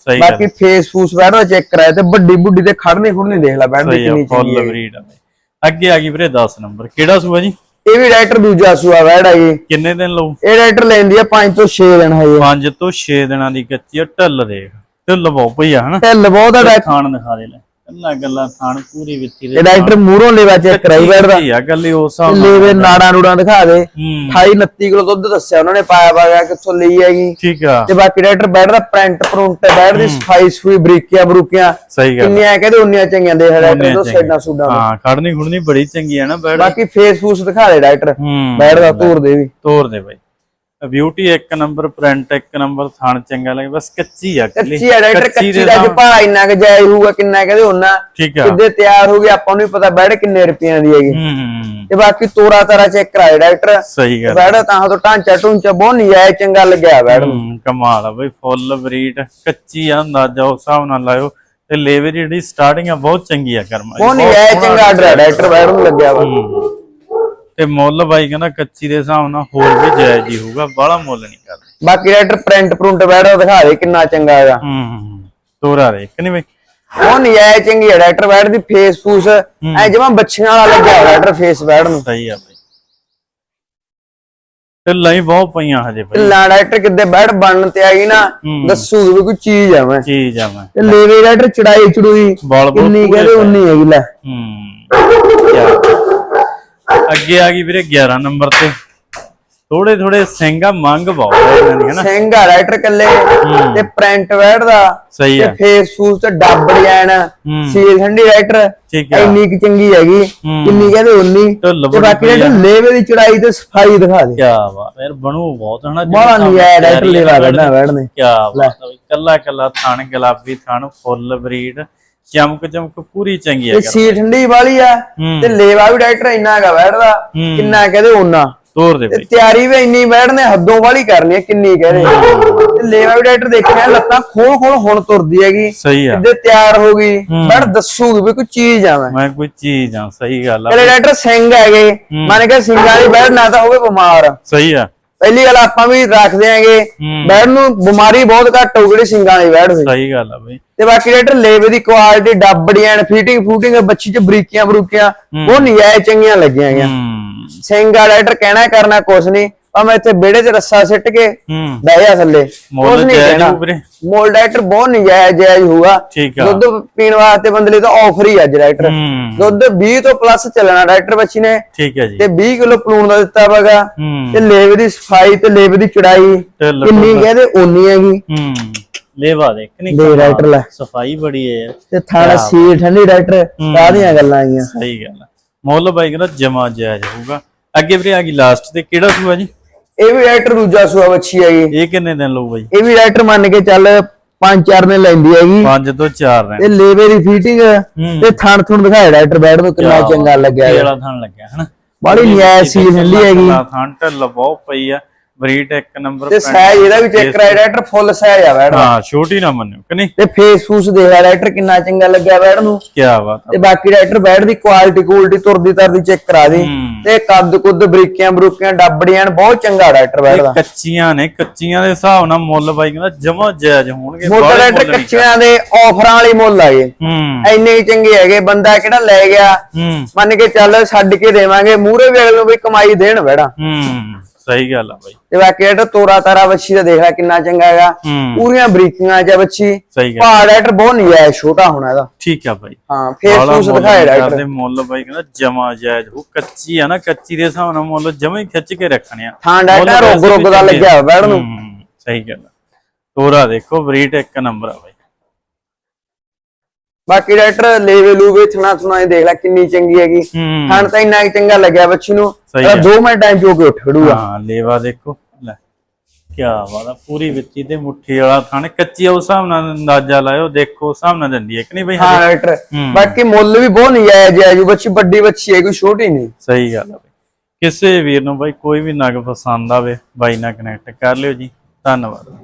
Speaker 1: ਸਹੀ
Speaker 2: ਬਾਕੀ ਫੇਸ ਫੂਸ ਦਾ ਚੈੱਕ ਕਰਾਇਆ ਤੇ ਵੱਡੀ ਬੁੱਢੀ ਤੇ ਖੜਨੀ ਖੁੜਨੀ ਦੇਖ ਲੈ ਦੀ
Speaker 1: ਆ
Speaker 2: ਕਿੰਨੀ ਚੰਗੀ
Speaker 1: ਫੁੱਲ
Speaker 2: ਹੈ
Speaker 1: ਬਰੀਡ ਆ ਬਾਈ। ਅੱਗੇ ਆ ਗਈ ਵੀਰੇ 10 ਨੰਬਰ। ਕਿਹੜਾ ਸੂਆ ਜੀ?
Speaker 2: ਇਹ ਵੀ ਡਾਕਟਰ ਦੂਜਾ ਸੂਆ ਬੈਡ ਆ ਜੀ।
Speaker 1: ਕਿੰਨੇ ਦਿਨ ਲਊ?
Speaker 2: ਇਹ ਡਾਕਟਰ ਲੈਂਦੀ ਆ 5 ਤੋਂ 6 ਦਿਨ ਹੈ ਜੀ
Speaker 1: 5 ਤੋਂ 6 ਦਿਨਾਂ ਦੀ ਕੱਚੀ ਢੱਲ ਦੇਖ। ਢਿੱਲ ਬਹੁਤ ਪਈ ਆ ਹਨਾ?
Speaker 2: ਢਿੱਲ ਬਹੁਤ ਆ ਡਾਕਟਰ
Speaker 1: ਥਾਣ ਦਿਖਾ ਦੇ ਲੈ। ਕੱਲਾ ਗੱਲਾਂ ਥਾਣ ਪੂਰੀ ਵਿੱਥੀ ਦੇ
Speaker 2: ਇਹ ਡਾਕਟਰ ਮੂਹਰੋਂ ਲੈਵਾ ਚੈੱਕ ਕਰਾਈ ਬੈਡ ਦਾ
Speaker 1: ਆ ਗੱਲ ਹੀ ਉਸ ਹਿਸਾਬ ਨਾਲ
Speaker 2: ਲੇਵੇ ਨਾੜਾਂ ਨੂੜਾਂ ਦਿਖਾ ਦੇ।
Speaker 1: ਹੂੰ।
Speaker 2: 28 29 ਕਿਲੋ ਦੁੱਧ ਦੱਸਿਆ ਉਹਨਾਂ ਨੇ ਪਾਇਆ ਪਾਇਆ ਕਿੱਥੋਂ ਲਈ ਹੈਗੀ।
Speaker 1: ਠੀਕ ਆ।
Speaker 2: ਤੇ ਬਾਕੀ ਡਾਕਟਰ ਬੈਡ ਦਾ ਪ੍ਰਿੰਟ ਪ੍ਰਿੰਟ ਬੈਡ ਦੀ ਸਫ਼ਾਈ ਸਫੂਈ ਬਰੀਕੀਆਂ ਬਰੂਕੀਆਂ।
Speaker 1: ਸਹੀ ਗੱਲ
Speaker 2: ਕਿੰਨੀਆਂ ਕਹਿੰਦੇ ਉਨੀਆਂ ਚੰਗੀਆਂ ਦੇ ਡਾਕਟਰ ਤੋਂ
Speaker 1: ਚੰਗੀਆਂ।
Speaker 2: ਸਾਈਡਾਂ ਸੂਡਾਂ
Speaker 1: ਹਾਂ ਖੜਨੀ ਖੁੜਨੀ ਬੜੀ ਚੰਗੀ ਆ ਨਾ ਬੈਡ
Speaker 2: ਬਾਕੀ ਫੇਸ ਫੂਸ ਦਿਖਾ ਦੇ ਡਾਕਟਰ
Speaker 1: ਹੂੰ।
Speaker 2: ਬੈਡ ਦਾ ਧੂਰ ਦੇ ਵੀ।
Speaker 1: ਤੋਰ ਦੇ ਬਾਈ। ਬਿਊਟੀ ਇੱਕ ਨੰਬਰ ਪ੍ਰਿੰਟ ਇੱਕ ਨੰਬਰ ਥਾਣ ਚੰਗਾ ਲੱਗੇ। ਬਸ ਕੱਚੀ ਆ
Speaker 2: ਕੱਚੀ ਆ ਡਾਕਟਰ
Speaker 1: ਕੱਚੀ ਦੇ
Speaker 2: ਦਾ
Speaker 1: ਹਿਸਾਬ-
Speaker 2: ਜੋ ਭਾਅ ਇੰਨਾ ਕੁ ਜਾਇਜ਼ ਹੋਊਗਾ ਕਿੰਨਾ ਕਹਿੰਦੇ ਉਹਨਾਂ ਕਿੱਦੇ ਤਿਆਰ ਹੋ ਗਈ ਆਪਾਂ ਨੂੰ ਵੀ ਪਤਾ ਬੈਡ ਕਿੰਨੇ ਰੁਪਈਆਂ ਦੀ ਹੈਗੀ। ਤੇ ਬਾਕੀ ਤੋਰਾ ਤਾਰਾ ਚੈੱਕ ਕਰਾਏ ਡਾਕਟਰ
Speaker 1: ਸਹੀ ਗੱਲ
Speaker 2: ਬੈਡ ਤਾਂ ਤੋਂ ਢਾਂਚਾ ਢੂੰਚਾ ਬਹੁਤ ਨਜਾਇਜ਼ ਚੰਗਾ ਲੱਗਿਆ
Speaker 1: ਹੂੰ ਕਮਾਲ ਆ ਬਈ ਫੁੱਲ ਬਰੀਡ ਕੱਚੀ ਆ ਅੰਦਾਜ਼ਾ ਉਸ ਹਿਸਾਬ ਨਾਲ ਲਾਇਓ। ਤੇ ਲੇਵਰ ਜਿਹੜੀ ਸਟਾਰਟਿੰਗ ਆ ਬਹੁਤ ਚੰਗੀ ਆ ਕਰਮਾ।
Speaker 2: ਬਹੁਤ
Speaker 1: ਸੋਹਣਾ
Speaker 2: ਚੰਗਾ ਡਾਕਟਰ ਬੈਡ ਨੂੰ ਲੱਗਿਆ ਵਾ।
Speaker 1: ਤੇ ਮੁੱਲ ਬਾਈ ਕਹਿੰਦਾ ਕੱਚੀ ਦੇ ਹਿਸਾਬ ਨਾਲ ਹੋਰ ਵੀ ਜਾਇਜ਼ ਹੀ ਹੋਊਗਾ ਬਾਹਲਾ ਮੁੱਲ ਨਹੀਂ ਕਰਦੇ।
Speaker 2: ਬਾਕੀ ਡਾਕਟਰ ਪ੍ਰਿੰਟ ਪ੍ਰਿੰਟ ਦਾ ਦਿਖਾ ਦੇ ਕਿੰਨਾ ਚੰਗਾ ਹੈਗਾ।
Speaker 1: ਹੂੰ ਤੋਰਾ ਦੇ ਕਿ ਨਹੀਂ ਬਈ
Speaker 2: ਉਹ ਨਜਾਇਜ਼ ਚੰਗੀ ਹੈ ਡਾਕਟਰ ਬੈਡ ਦੀ ਫੇਸ ਫੂਸ ਐ ਜਮਾ ਬੱਚਿਆਂ ਵਾਲਾ ਲੱਗਿਆ ਡਾਕਟਰ ਫੇਸ ਬੈਡ ਨੂੰ।
Speaker 1: ਸਹੀ ਆ ਬਈ। ਤੇ ਲਈ ਬਹੁਤ ਪਈਆਂ ਹਜੇ ਬਈ।
Speaker 2: ਲਾ ਡਾਕਟਰ ਕਿੱਦੇ ਬੈਡ ਬਣਨ ਤੇ ਆਈ ਨਾ
Speaker 1: ਹੂੰ।
Speaker 2: ਦੱਸੂਗੀ ਵੀ ਕੋਈ ਚੀਜ਼ ਆ ਮੈਂ।
Speaker 1: ਚੀਜ਼ ਆ ਮੈਂ।
Speaker 2: ਤੇ ਲੇਵੇ ਡਾਕਟਰ ਚੜਾਈ ਚੜੂਈ ਕਿੰਨੀ ਕਹਿੰਦੇ ਉਨੀ ਹੈਗੀ ਲੈ।
Speaker 1: ਹੂੰ। ਅੱਗੇ ਆ ਗਈ ਵੀਰੇ 11 ਨੰਬਰ ਤੇ। ਥੋੜੇ ਥੋੜੇ ਸਿੰਘਾ ਮੰਗ ਬਹੁਤ ਹੈ ਇਹਨਾਂ ਦੀ ਹਨਾ?
Speaker 2: ਸਿੰਘ ਡਾਕਟਰ ਕੱਲੇ ਤੇ ਪ੍ਰਿੰਟ ਬੈਡ ਦਾ
Speaker 1: ਸਹੀ
Speaker 2: ਫੇਸ ਫੂਸ ਤੇ ਡੱਬ ਡਿਜ਼ਾਈਨ
Speaker 1: ਹੂੰ।
Speaker 2: ਸੀਲ ਠੰਡੀ
Speaker 1: ਆ।
Speaker 2: ਇੰਨੀ ਕੁ ਚੰਗੀ ਹੈਗੀ
Speaker 1: ਹੂੰ।
Speaker 2: ਕਿੰਨੀ ਕਹਿੰਦੇ ਉਨੀ ਤੇ ਬਾਕੀ। ਡਾਕਟਰ ਲੇਵੇ ਦੀ ਚੜਾਈ ਤੇ ਸਫ਼ਾਈ ਦਿਖਾ ਦੇ।
Speaker 1: ਕਿਆ ਬਾਤ ਹੈ ਯਾਰ ਬਣੂ ਬਹੁਤ ਹਨਾ?
Speaker 2: ਬੜਾ ਨਹੀਂ ਆਇਆ ਡਾਕਟਰ ਲੇਵਾ ਕੱਢਣਾ ਬੈਡ ਨੇ।
Speaker 1: ਕਿਆ ਬਾਤ ਹੈ ਕੱਲਾ ਕੱਲਾ ਥਣ ਗੁਲਾਬੀ ਥਣ ਫੁੱਲ ਬਰੀਡ। ਚਮਕ ਚਮਕ ਪੂਰੀ ਚੰਗੀ ਹੈ
Speaker 2: ਤੇ ਸੀਲ ਠੰਡੀ ਵਾਲੀ ਆ ਤੇ ਲੇਵਾ ਵੀ ਡਾਕਟਰ ਇੰਨਾ ਹੈਗਾ ਬੈਡ ਦਾ
Speaker 1: ਹੂੰ।
Speaker 2: ਕਿੰਨਾ ਕਹਿੰਦੇ ਉਨਾ
Speaker 1: ਤੋਰ ਦੇ
Speaker 2: ਤੇ
Speaker 1: ਬਈ।
Speaker 2: ਤਿਆਰੀ ਵੀ ਇੰਨੀ ਬੈਡ ਨੇ ਹੱਦੋਂ ਵਾਲੀ ਕਰਨੀ ਹੈ ਕਿੰਨੀ ਕਹਦੇ ਤੇ ਲੇਵਾ ਵੀ ਡਾਕਟਰ ਦੇਖਿਆ ਲੱਤਾਂ ਖੋਲ ਖੋਲ ਹੁਣ ਤੁਰਦੀ ਹੈਗੀ।
Speaker 1: ਸਹੀ ਆ।
Speaker 2: ਕਿੱਦੇ ਤਿਆਰ ਹੋ ਗਈ। ਬੈਡ ਦੱਸੂਗੀ ਵੀ ਕੋਈ ਚੀਜ਼ ਆ ਮੈਂ।
Speaker 1: ਮੈਂ ਕੋਈ ਚੀਜ਼ ਆ ਸਹੀ ਗੱਲ ਆ।
Speaker 2: ਤੇਰੇ ਡਾਕਟਰ ਸਿੰਘ ਹੈਗੇ। ਮੰਨ ਕੇ ਸਿੰਘਾਂ ਦੀ ਬੈਡ ਨਾ ਤਾਂ ਹੋਵੇ ਬਿਮਾਰ।
Speaker 1: ਸਹੀ ਆ।
Speaker 2: ਪਹਿਲੀ ਗੱਲ ਆਪਾਂ ਵੀ ਰੱਖਦੇ ਆਂਗੇ
Speaker 1: ਹੂੰ।
Speaker 2: ਬੈਡ ਨੂੰ ਬਿਮਾਰੀ ਬਹੁਤ ਘੱਟ ਹੋਊ ਜਿਹੜੀ ਸਿੰਘਾਂ ਦੀ ਬੈਡ ਹੋਈ
Speaker 1: ਸਹੀ ਗੱਲ ਆ ਬਈ।
Speaker 2: ਤੇ ਬਾਕੀ ਡਾਕਟਰ ਲੇਵੇ ਦੀ ਕੁਆਲਿਟੀ ਡੱਬੜੀਆਂ ਫਿਟਿੰਗ ਫੂਟਿੰਗ ਬੱਚੀ ਚ ਬਰੀਕੀਆਂ ਬਰੂਕੀਆਂ ਉਹ ਨਜਾਇਜ਼ ਚੰਗੀਆਂ ਲੱਗੀਆਂ ਗਈਆਂ।
Speaker 1: ਹੂੰ।
Speaker 2: ਸਿੰਘਾ ਡਾਕਟਰ ਕਹਿਣਾ ਕਰਨਾ ਕੁਛ ਨਹੀਂ ਭਾਵੇਂ ਇੱਥੇ ਵਿਹੜੇ 'ਚ ਰੱਸਾ ਸਿੱਟ ਕੇ
Speaker 1: ਹੂੰ।
Speaker 2: ਬਹਿ ਜਾ ਥੱਲੇ।
Speaker 1: ਮੁੱਲ
Speaker 2: ਕੁਛ ਨਹੀਂ
Speaker 1: ਜਾਇਜ਼
Speaker 2: ਕਹਿਣਾ।
Speaker 1: ਹੋਊ ਵੀਰੇ।
Speaker 2: ਮੋਲ ਡਾਕਟਰ ਬਹੁਤ ਨਜਾਇਜ਼ ਜਾਇਜ਼ ਹੋਊਗਾ।
Speaker 1: ਠੀਕ ਆ।
Speaker 2: ਦੁੱਧ ਪੀਣ ਵਾਸਤੇ ਬੰਦੇ ਲਈ ਤਾਂ ਆਫਰ ਹੀ ਅੱਜ ਡਾਕਟਰ
Speaker 1: ਹੂੰ।
Speaker 2: ਦੁੱਧ 20 ਤੋਂ ਪਲੱਸ ਚੱਲਣਾ ਡਾਕਟਰ ਬੱਚੀ ਨੇ।
Speaker 1: ਠੀਕ ਹੈ ਜੀ।
Speaker 2: ਤੇ 20 ਕਿਲੋ ਪਲੂਣ ਦਾ ਦਿੱਤਾ ਵਗਾ
Speaker 1: ਹੂੰ।
Speaker 2: ਤੇ ਲੇਵੇ ਦੀ ਸਫ਼ਾਈ ਤੇ ਲੇਵੇ ਦੀ ਚੜਾਈ। ਕਿੰਨੀ ਕਹਿੰਦੇ ਓਨੀ ਹੈਗੀ।
Speaker 1: ਹੂੰ। ਲੈਵਾ ਦੇ ਕਿ ਨਹੀਂ
Speaker 2: ਦੇ ਲੈ।
Speaker 1: ਸਫ਼ਾਈ ਬੜੀ ਹੈ। ਯਾਰ
Speaker 2: ਤੇ ਥਾਣਾ ਸੀਲ ਠੰਡੀ ਡਾਕਟਰ ਸਾਰੀਆਂ ਗੱਲਾਂ ਆਈਆਂ।
Speaker 1: ਸਹੀ ਗੱਲ ਆ। ਮੁੱਲ ਬਾਈ ਕਹਿੰਦਾ ਜਮਾ ਜਾਇਜ਼ ਹੋਊਗਾ। ਅੱਗੇ ਵੀਰੇ ਆ ਗਈ ਲਾਸਟ ਤੇ ਕਿਹੜਾ ਸੂਆ ਜੀ?
Speaker 2: ਇਹ ਵੀ ਡਾਕਟਰ ਦੂਜਾ ਸੂਆ ਬੱਚੀ ਹੈਗੀ
Speaker 1: ਇਹ ਕਿੰਨੇ ਦਿਨ ਲਊ ਬਾਈ?
Speaker 2: ਇਹ ਵੀ ਡਾਕਟਰ ਮੰਨ ਕੇ ਚੱਲ ਪੰਜ ਚਾਰ ਦਿਨ ਲੈਂਦੀ ਹੈਗੀ
Speaker 1: 5 ਤੋਂ 4 ਦਿਨ।
Speaker 2: ਤੇ ਲੇਵੇ ਦੀ ਫੀਟਿੰਗ
Speaker 1: ਹੂੰ।
Speaker 2: ਤੇ ਥਣ ਥਣ ਦਿਖਾਇਆ ਡਾਕਟਰ ਬੈਠ ਨੂੰ ਕਿੰਨਾ ਚੰਗਾ ਲੱਗਿਆ।
Speaker 1: ਵਾਲਾ ਥਣ ਲੱਗਿਆ ਹਨਾ?
Speaker 2: ਬੜੀ ਨਿਆਇ ਸੀ ਠੰਡੀ ਹੈਗੀ।
Speaker 1: ਥਣ ਢਿੱਲ ਬਹੁਤ ਪਈ ਆ। ਬਰੀਟ ਇੱਕ ਨੰਬਰ
Speaker 2: ਤੇ ਸਾਈਜ਼ ਇਹਦਾ ਵੀ ਚੈੱਕ ਕਰਾਇਆ ਡਾਕਟਰ ਫੁੱਲ ਸਾਈਜ਼ ਆ ਬੈਠ
Speaker 1: ਹਾਂ ਛੋਟੀ ਨਾ ਮੰਨਿਓ ਕਿ ਨਹੀਂ?
Speaker 2: ਤੇ ਫੇਸ ਫੂਸ ਦੇਖਿਆ ਡਾਕਟਰ ਕਿੰਨਾ ਚੰਗਾ ਲੱਗਿਆ ਬੈਠ ਨੂੰ।
Speaker 1: ਕੀ ਬਾਤ ਆ।
Speaker 2: ਤੇ ਬਾਕੀ ਡਾਕਟਰ ਬੈਠ ਦੀ ਕੁਆਲਿਟੀ ਕੁਆਲਿਟੀ ਤੁਰਦੀ ਤਰਦੀ ਚੈੱਕ ਕਰਾ ਦੇ। ਤੇ ਕੱਦ ਕੁੱਦ ਬਰੀਕੀਆਂ ਬਰੂਕੀਆਂ ਡੱਬੜੀਆਂ ਬਹੁਤ ਚੰਗਾ ਡਾਕਟਰ ਬੈਠ ਦਾ।
Speaker 1: ਕੱਚੀਆਂ ਨੇ ਕੱਚੀਆਂ ਦੇ ਹਿਸਾਬ ਨਾਲ ਮੁੱਲ ਬਾਈ ਕਹਿੰਦਾ ਜਮਾ ਜਾਇਜ਼ ਹੋਣਗੇ
Speaker 2: ਮੋਟਰ
Speaker 1: ਨਹੀਂ
Speaker 2: ਕੱਚਿਆਂ ਦੇ ਆਫਰਾਂ ਵਾਲੀ ਮੁੱਲ ਆਏ
Speaker 1: ਹੂੰ।
Speaker 2: ਐਨੇ ਹੀ ਚੰਗੇ ਹੈਗੇ ਬੰਦਾ ਕਿਹੜਾ ਲੈ ਗਿਆ। ਮੰਨ ਕੇ ਚੱਲ ਛੱਡ ਕੇ ਦੇਵਾਂਗੇ ਮੂਹਰੇ ਵੀ ਅਗਲੇ ਨੂੰ ਵੀ ਕਮਾਈ ਦੇਣ ਬੈੜਾ।
Speaker 1: ਹੂੰ। ਸਹੀ ਗੱਲ ਆ ਬਾਈ।
Speaker 2: ਤੇ ਬਾਕੀ ਡਾਕਟਰ ਤੋਰਾ ਤਾਰਾ ਬੱਚੀ ਦਾ ਦੇਖ ਲੈ ਕਿੰਨਾ ਚੰਗਾ ਹੈਗਾ। ਪੂਰੀਆਂ ਬਰੀਕੀਆਂ ਚ
Speaker 1: ਗੱਲ।
Speaker 2: ਪਹਾੜ ਡਾਕਟਰ ਬਹੁਤ ਨਹੀਂ ਹੈ ਛੋਟਾ ਹੋਣਾ ਇਹਦਾ।
Speaker 1: ਠੀਕ ਆ ਬਾਈ।
Speaker 2: ਹਾਂ
Speaker 1: ਮੁੱਲ
Speaker 2: ਦਿਖਾਏ
Speaker 1: ਨੀ
Speaker 2: ਡਾਕਟਰ।
Speaker 1: ਕਰਦੇ ਮੁੱਲ ਬਾਈ ਕਹਿੰਦਾ ਜਮਾ ਜਾਇਜ਼। ਉਹ ਕੱਚੀ ਆ ਨਾ ਕੱਚੀ ਦੇ ਹਿਸਾਬ ਨਾਲ ਮੁੱਲ ਜਮਾ ਹੀ ਖਿੱਚ ਕੇ ਰੱਖਣੇ ਆ।
Speaker 2: ਹਾਂ ਡਾਕਟਰ ਰੋਗ ਰੋਗ ਦਾ ਲੱਗਿਆ ਬੈੜ ਨੂੰ।
Speaker 1: ਸਹੀ ਗੱਲ ਆ। ਤੋਰਾ ਦੇਖੋ ਬਰੀਟ ਇੱਕ ਨੰਬਰ ਆ
Speaker 2: ਬਾਕੀ ਡਾਕਟਰ ਲੇਵੇ ਲੂਵੇ ਥਣਾ ਥਣਾ ਦੇਖ ਲੈ ਕਿੰਨੀ ਚੰਗੀ ਹੈਗੀ।
Speaker 1: ਹੂੰ।
Speaker 2: ਖਾਣ ਤਾਂ ਇੰਨਾ ਕੁ ਚੰਗਾ ਲੱਗਿਆ ਬੱਚੀ ਨੂੰ।
Speaker 1: ਸਹੀ ਹੈ।
Speaker 2: ਦੋ ਮਿੰਟ ਟਾਈਮ ਜੋ ਕੇ ਉੱਠ ਖੜੂਗਾ।
Speaker 1: ਹਾਂ ਲੇਵਾ ਦੇਖੋ। ਲੈ ਕੀ ਵਾਲਾ ਪੂਰੀ ਵਿੱਚੀ ਤੇ ਮੁੱਠੀ ਵਾਲਾ ਥਣ। ਕੱਚੀ ਆ, ਉਸ ਹਿਸਾਬ ਨਾਲ ਅੰਦਾਜ਼ਾ ਲਾਇਓ ਦੇਖੋ ਉਸ ਹਿਸਾਬ ਨਾਲ ਦਿੰਦੀ ਹੈ ਕਿ ਨਹੀਂ ਬਈ
Speaker 2: ਹਾਂ
Speaker 1: ਹਜੇ?
Speaker 2: ਡਾਕਟਰ।
Speaker 1: ਹੂੰ।
Speaker 2: ਬਾਕੀ ਮੁੱਲ ਵੀ ਬਹੁਤ ਨਹੀਂ ਆਇਆ ਜੀ ਬੱਚੀ ਵੱਡੀ ਬੱਚੀ ਹੈ ਕੋਈ ਛੋਟੀ ਨਹੀਂ।
Speaker 1: ਸਹੀ ਗੱਲ ਆ ਬਈ। ਕਿਸੇ ਵੀਰ ਨੂੰ ਬਾਈ ਕੋਈ ਵੀ ਨਗ ਪਸੰਦ ਆਵੇ ਬਾਈ ਨਾਲ ਕਨੈਕਟ ਕਰ ਲਿਓ ਜੀ। ਧੰਨਵਾਦ।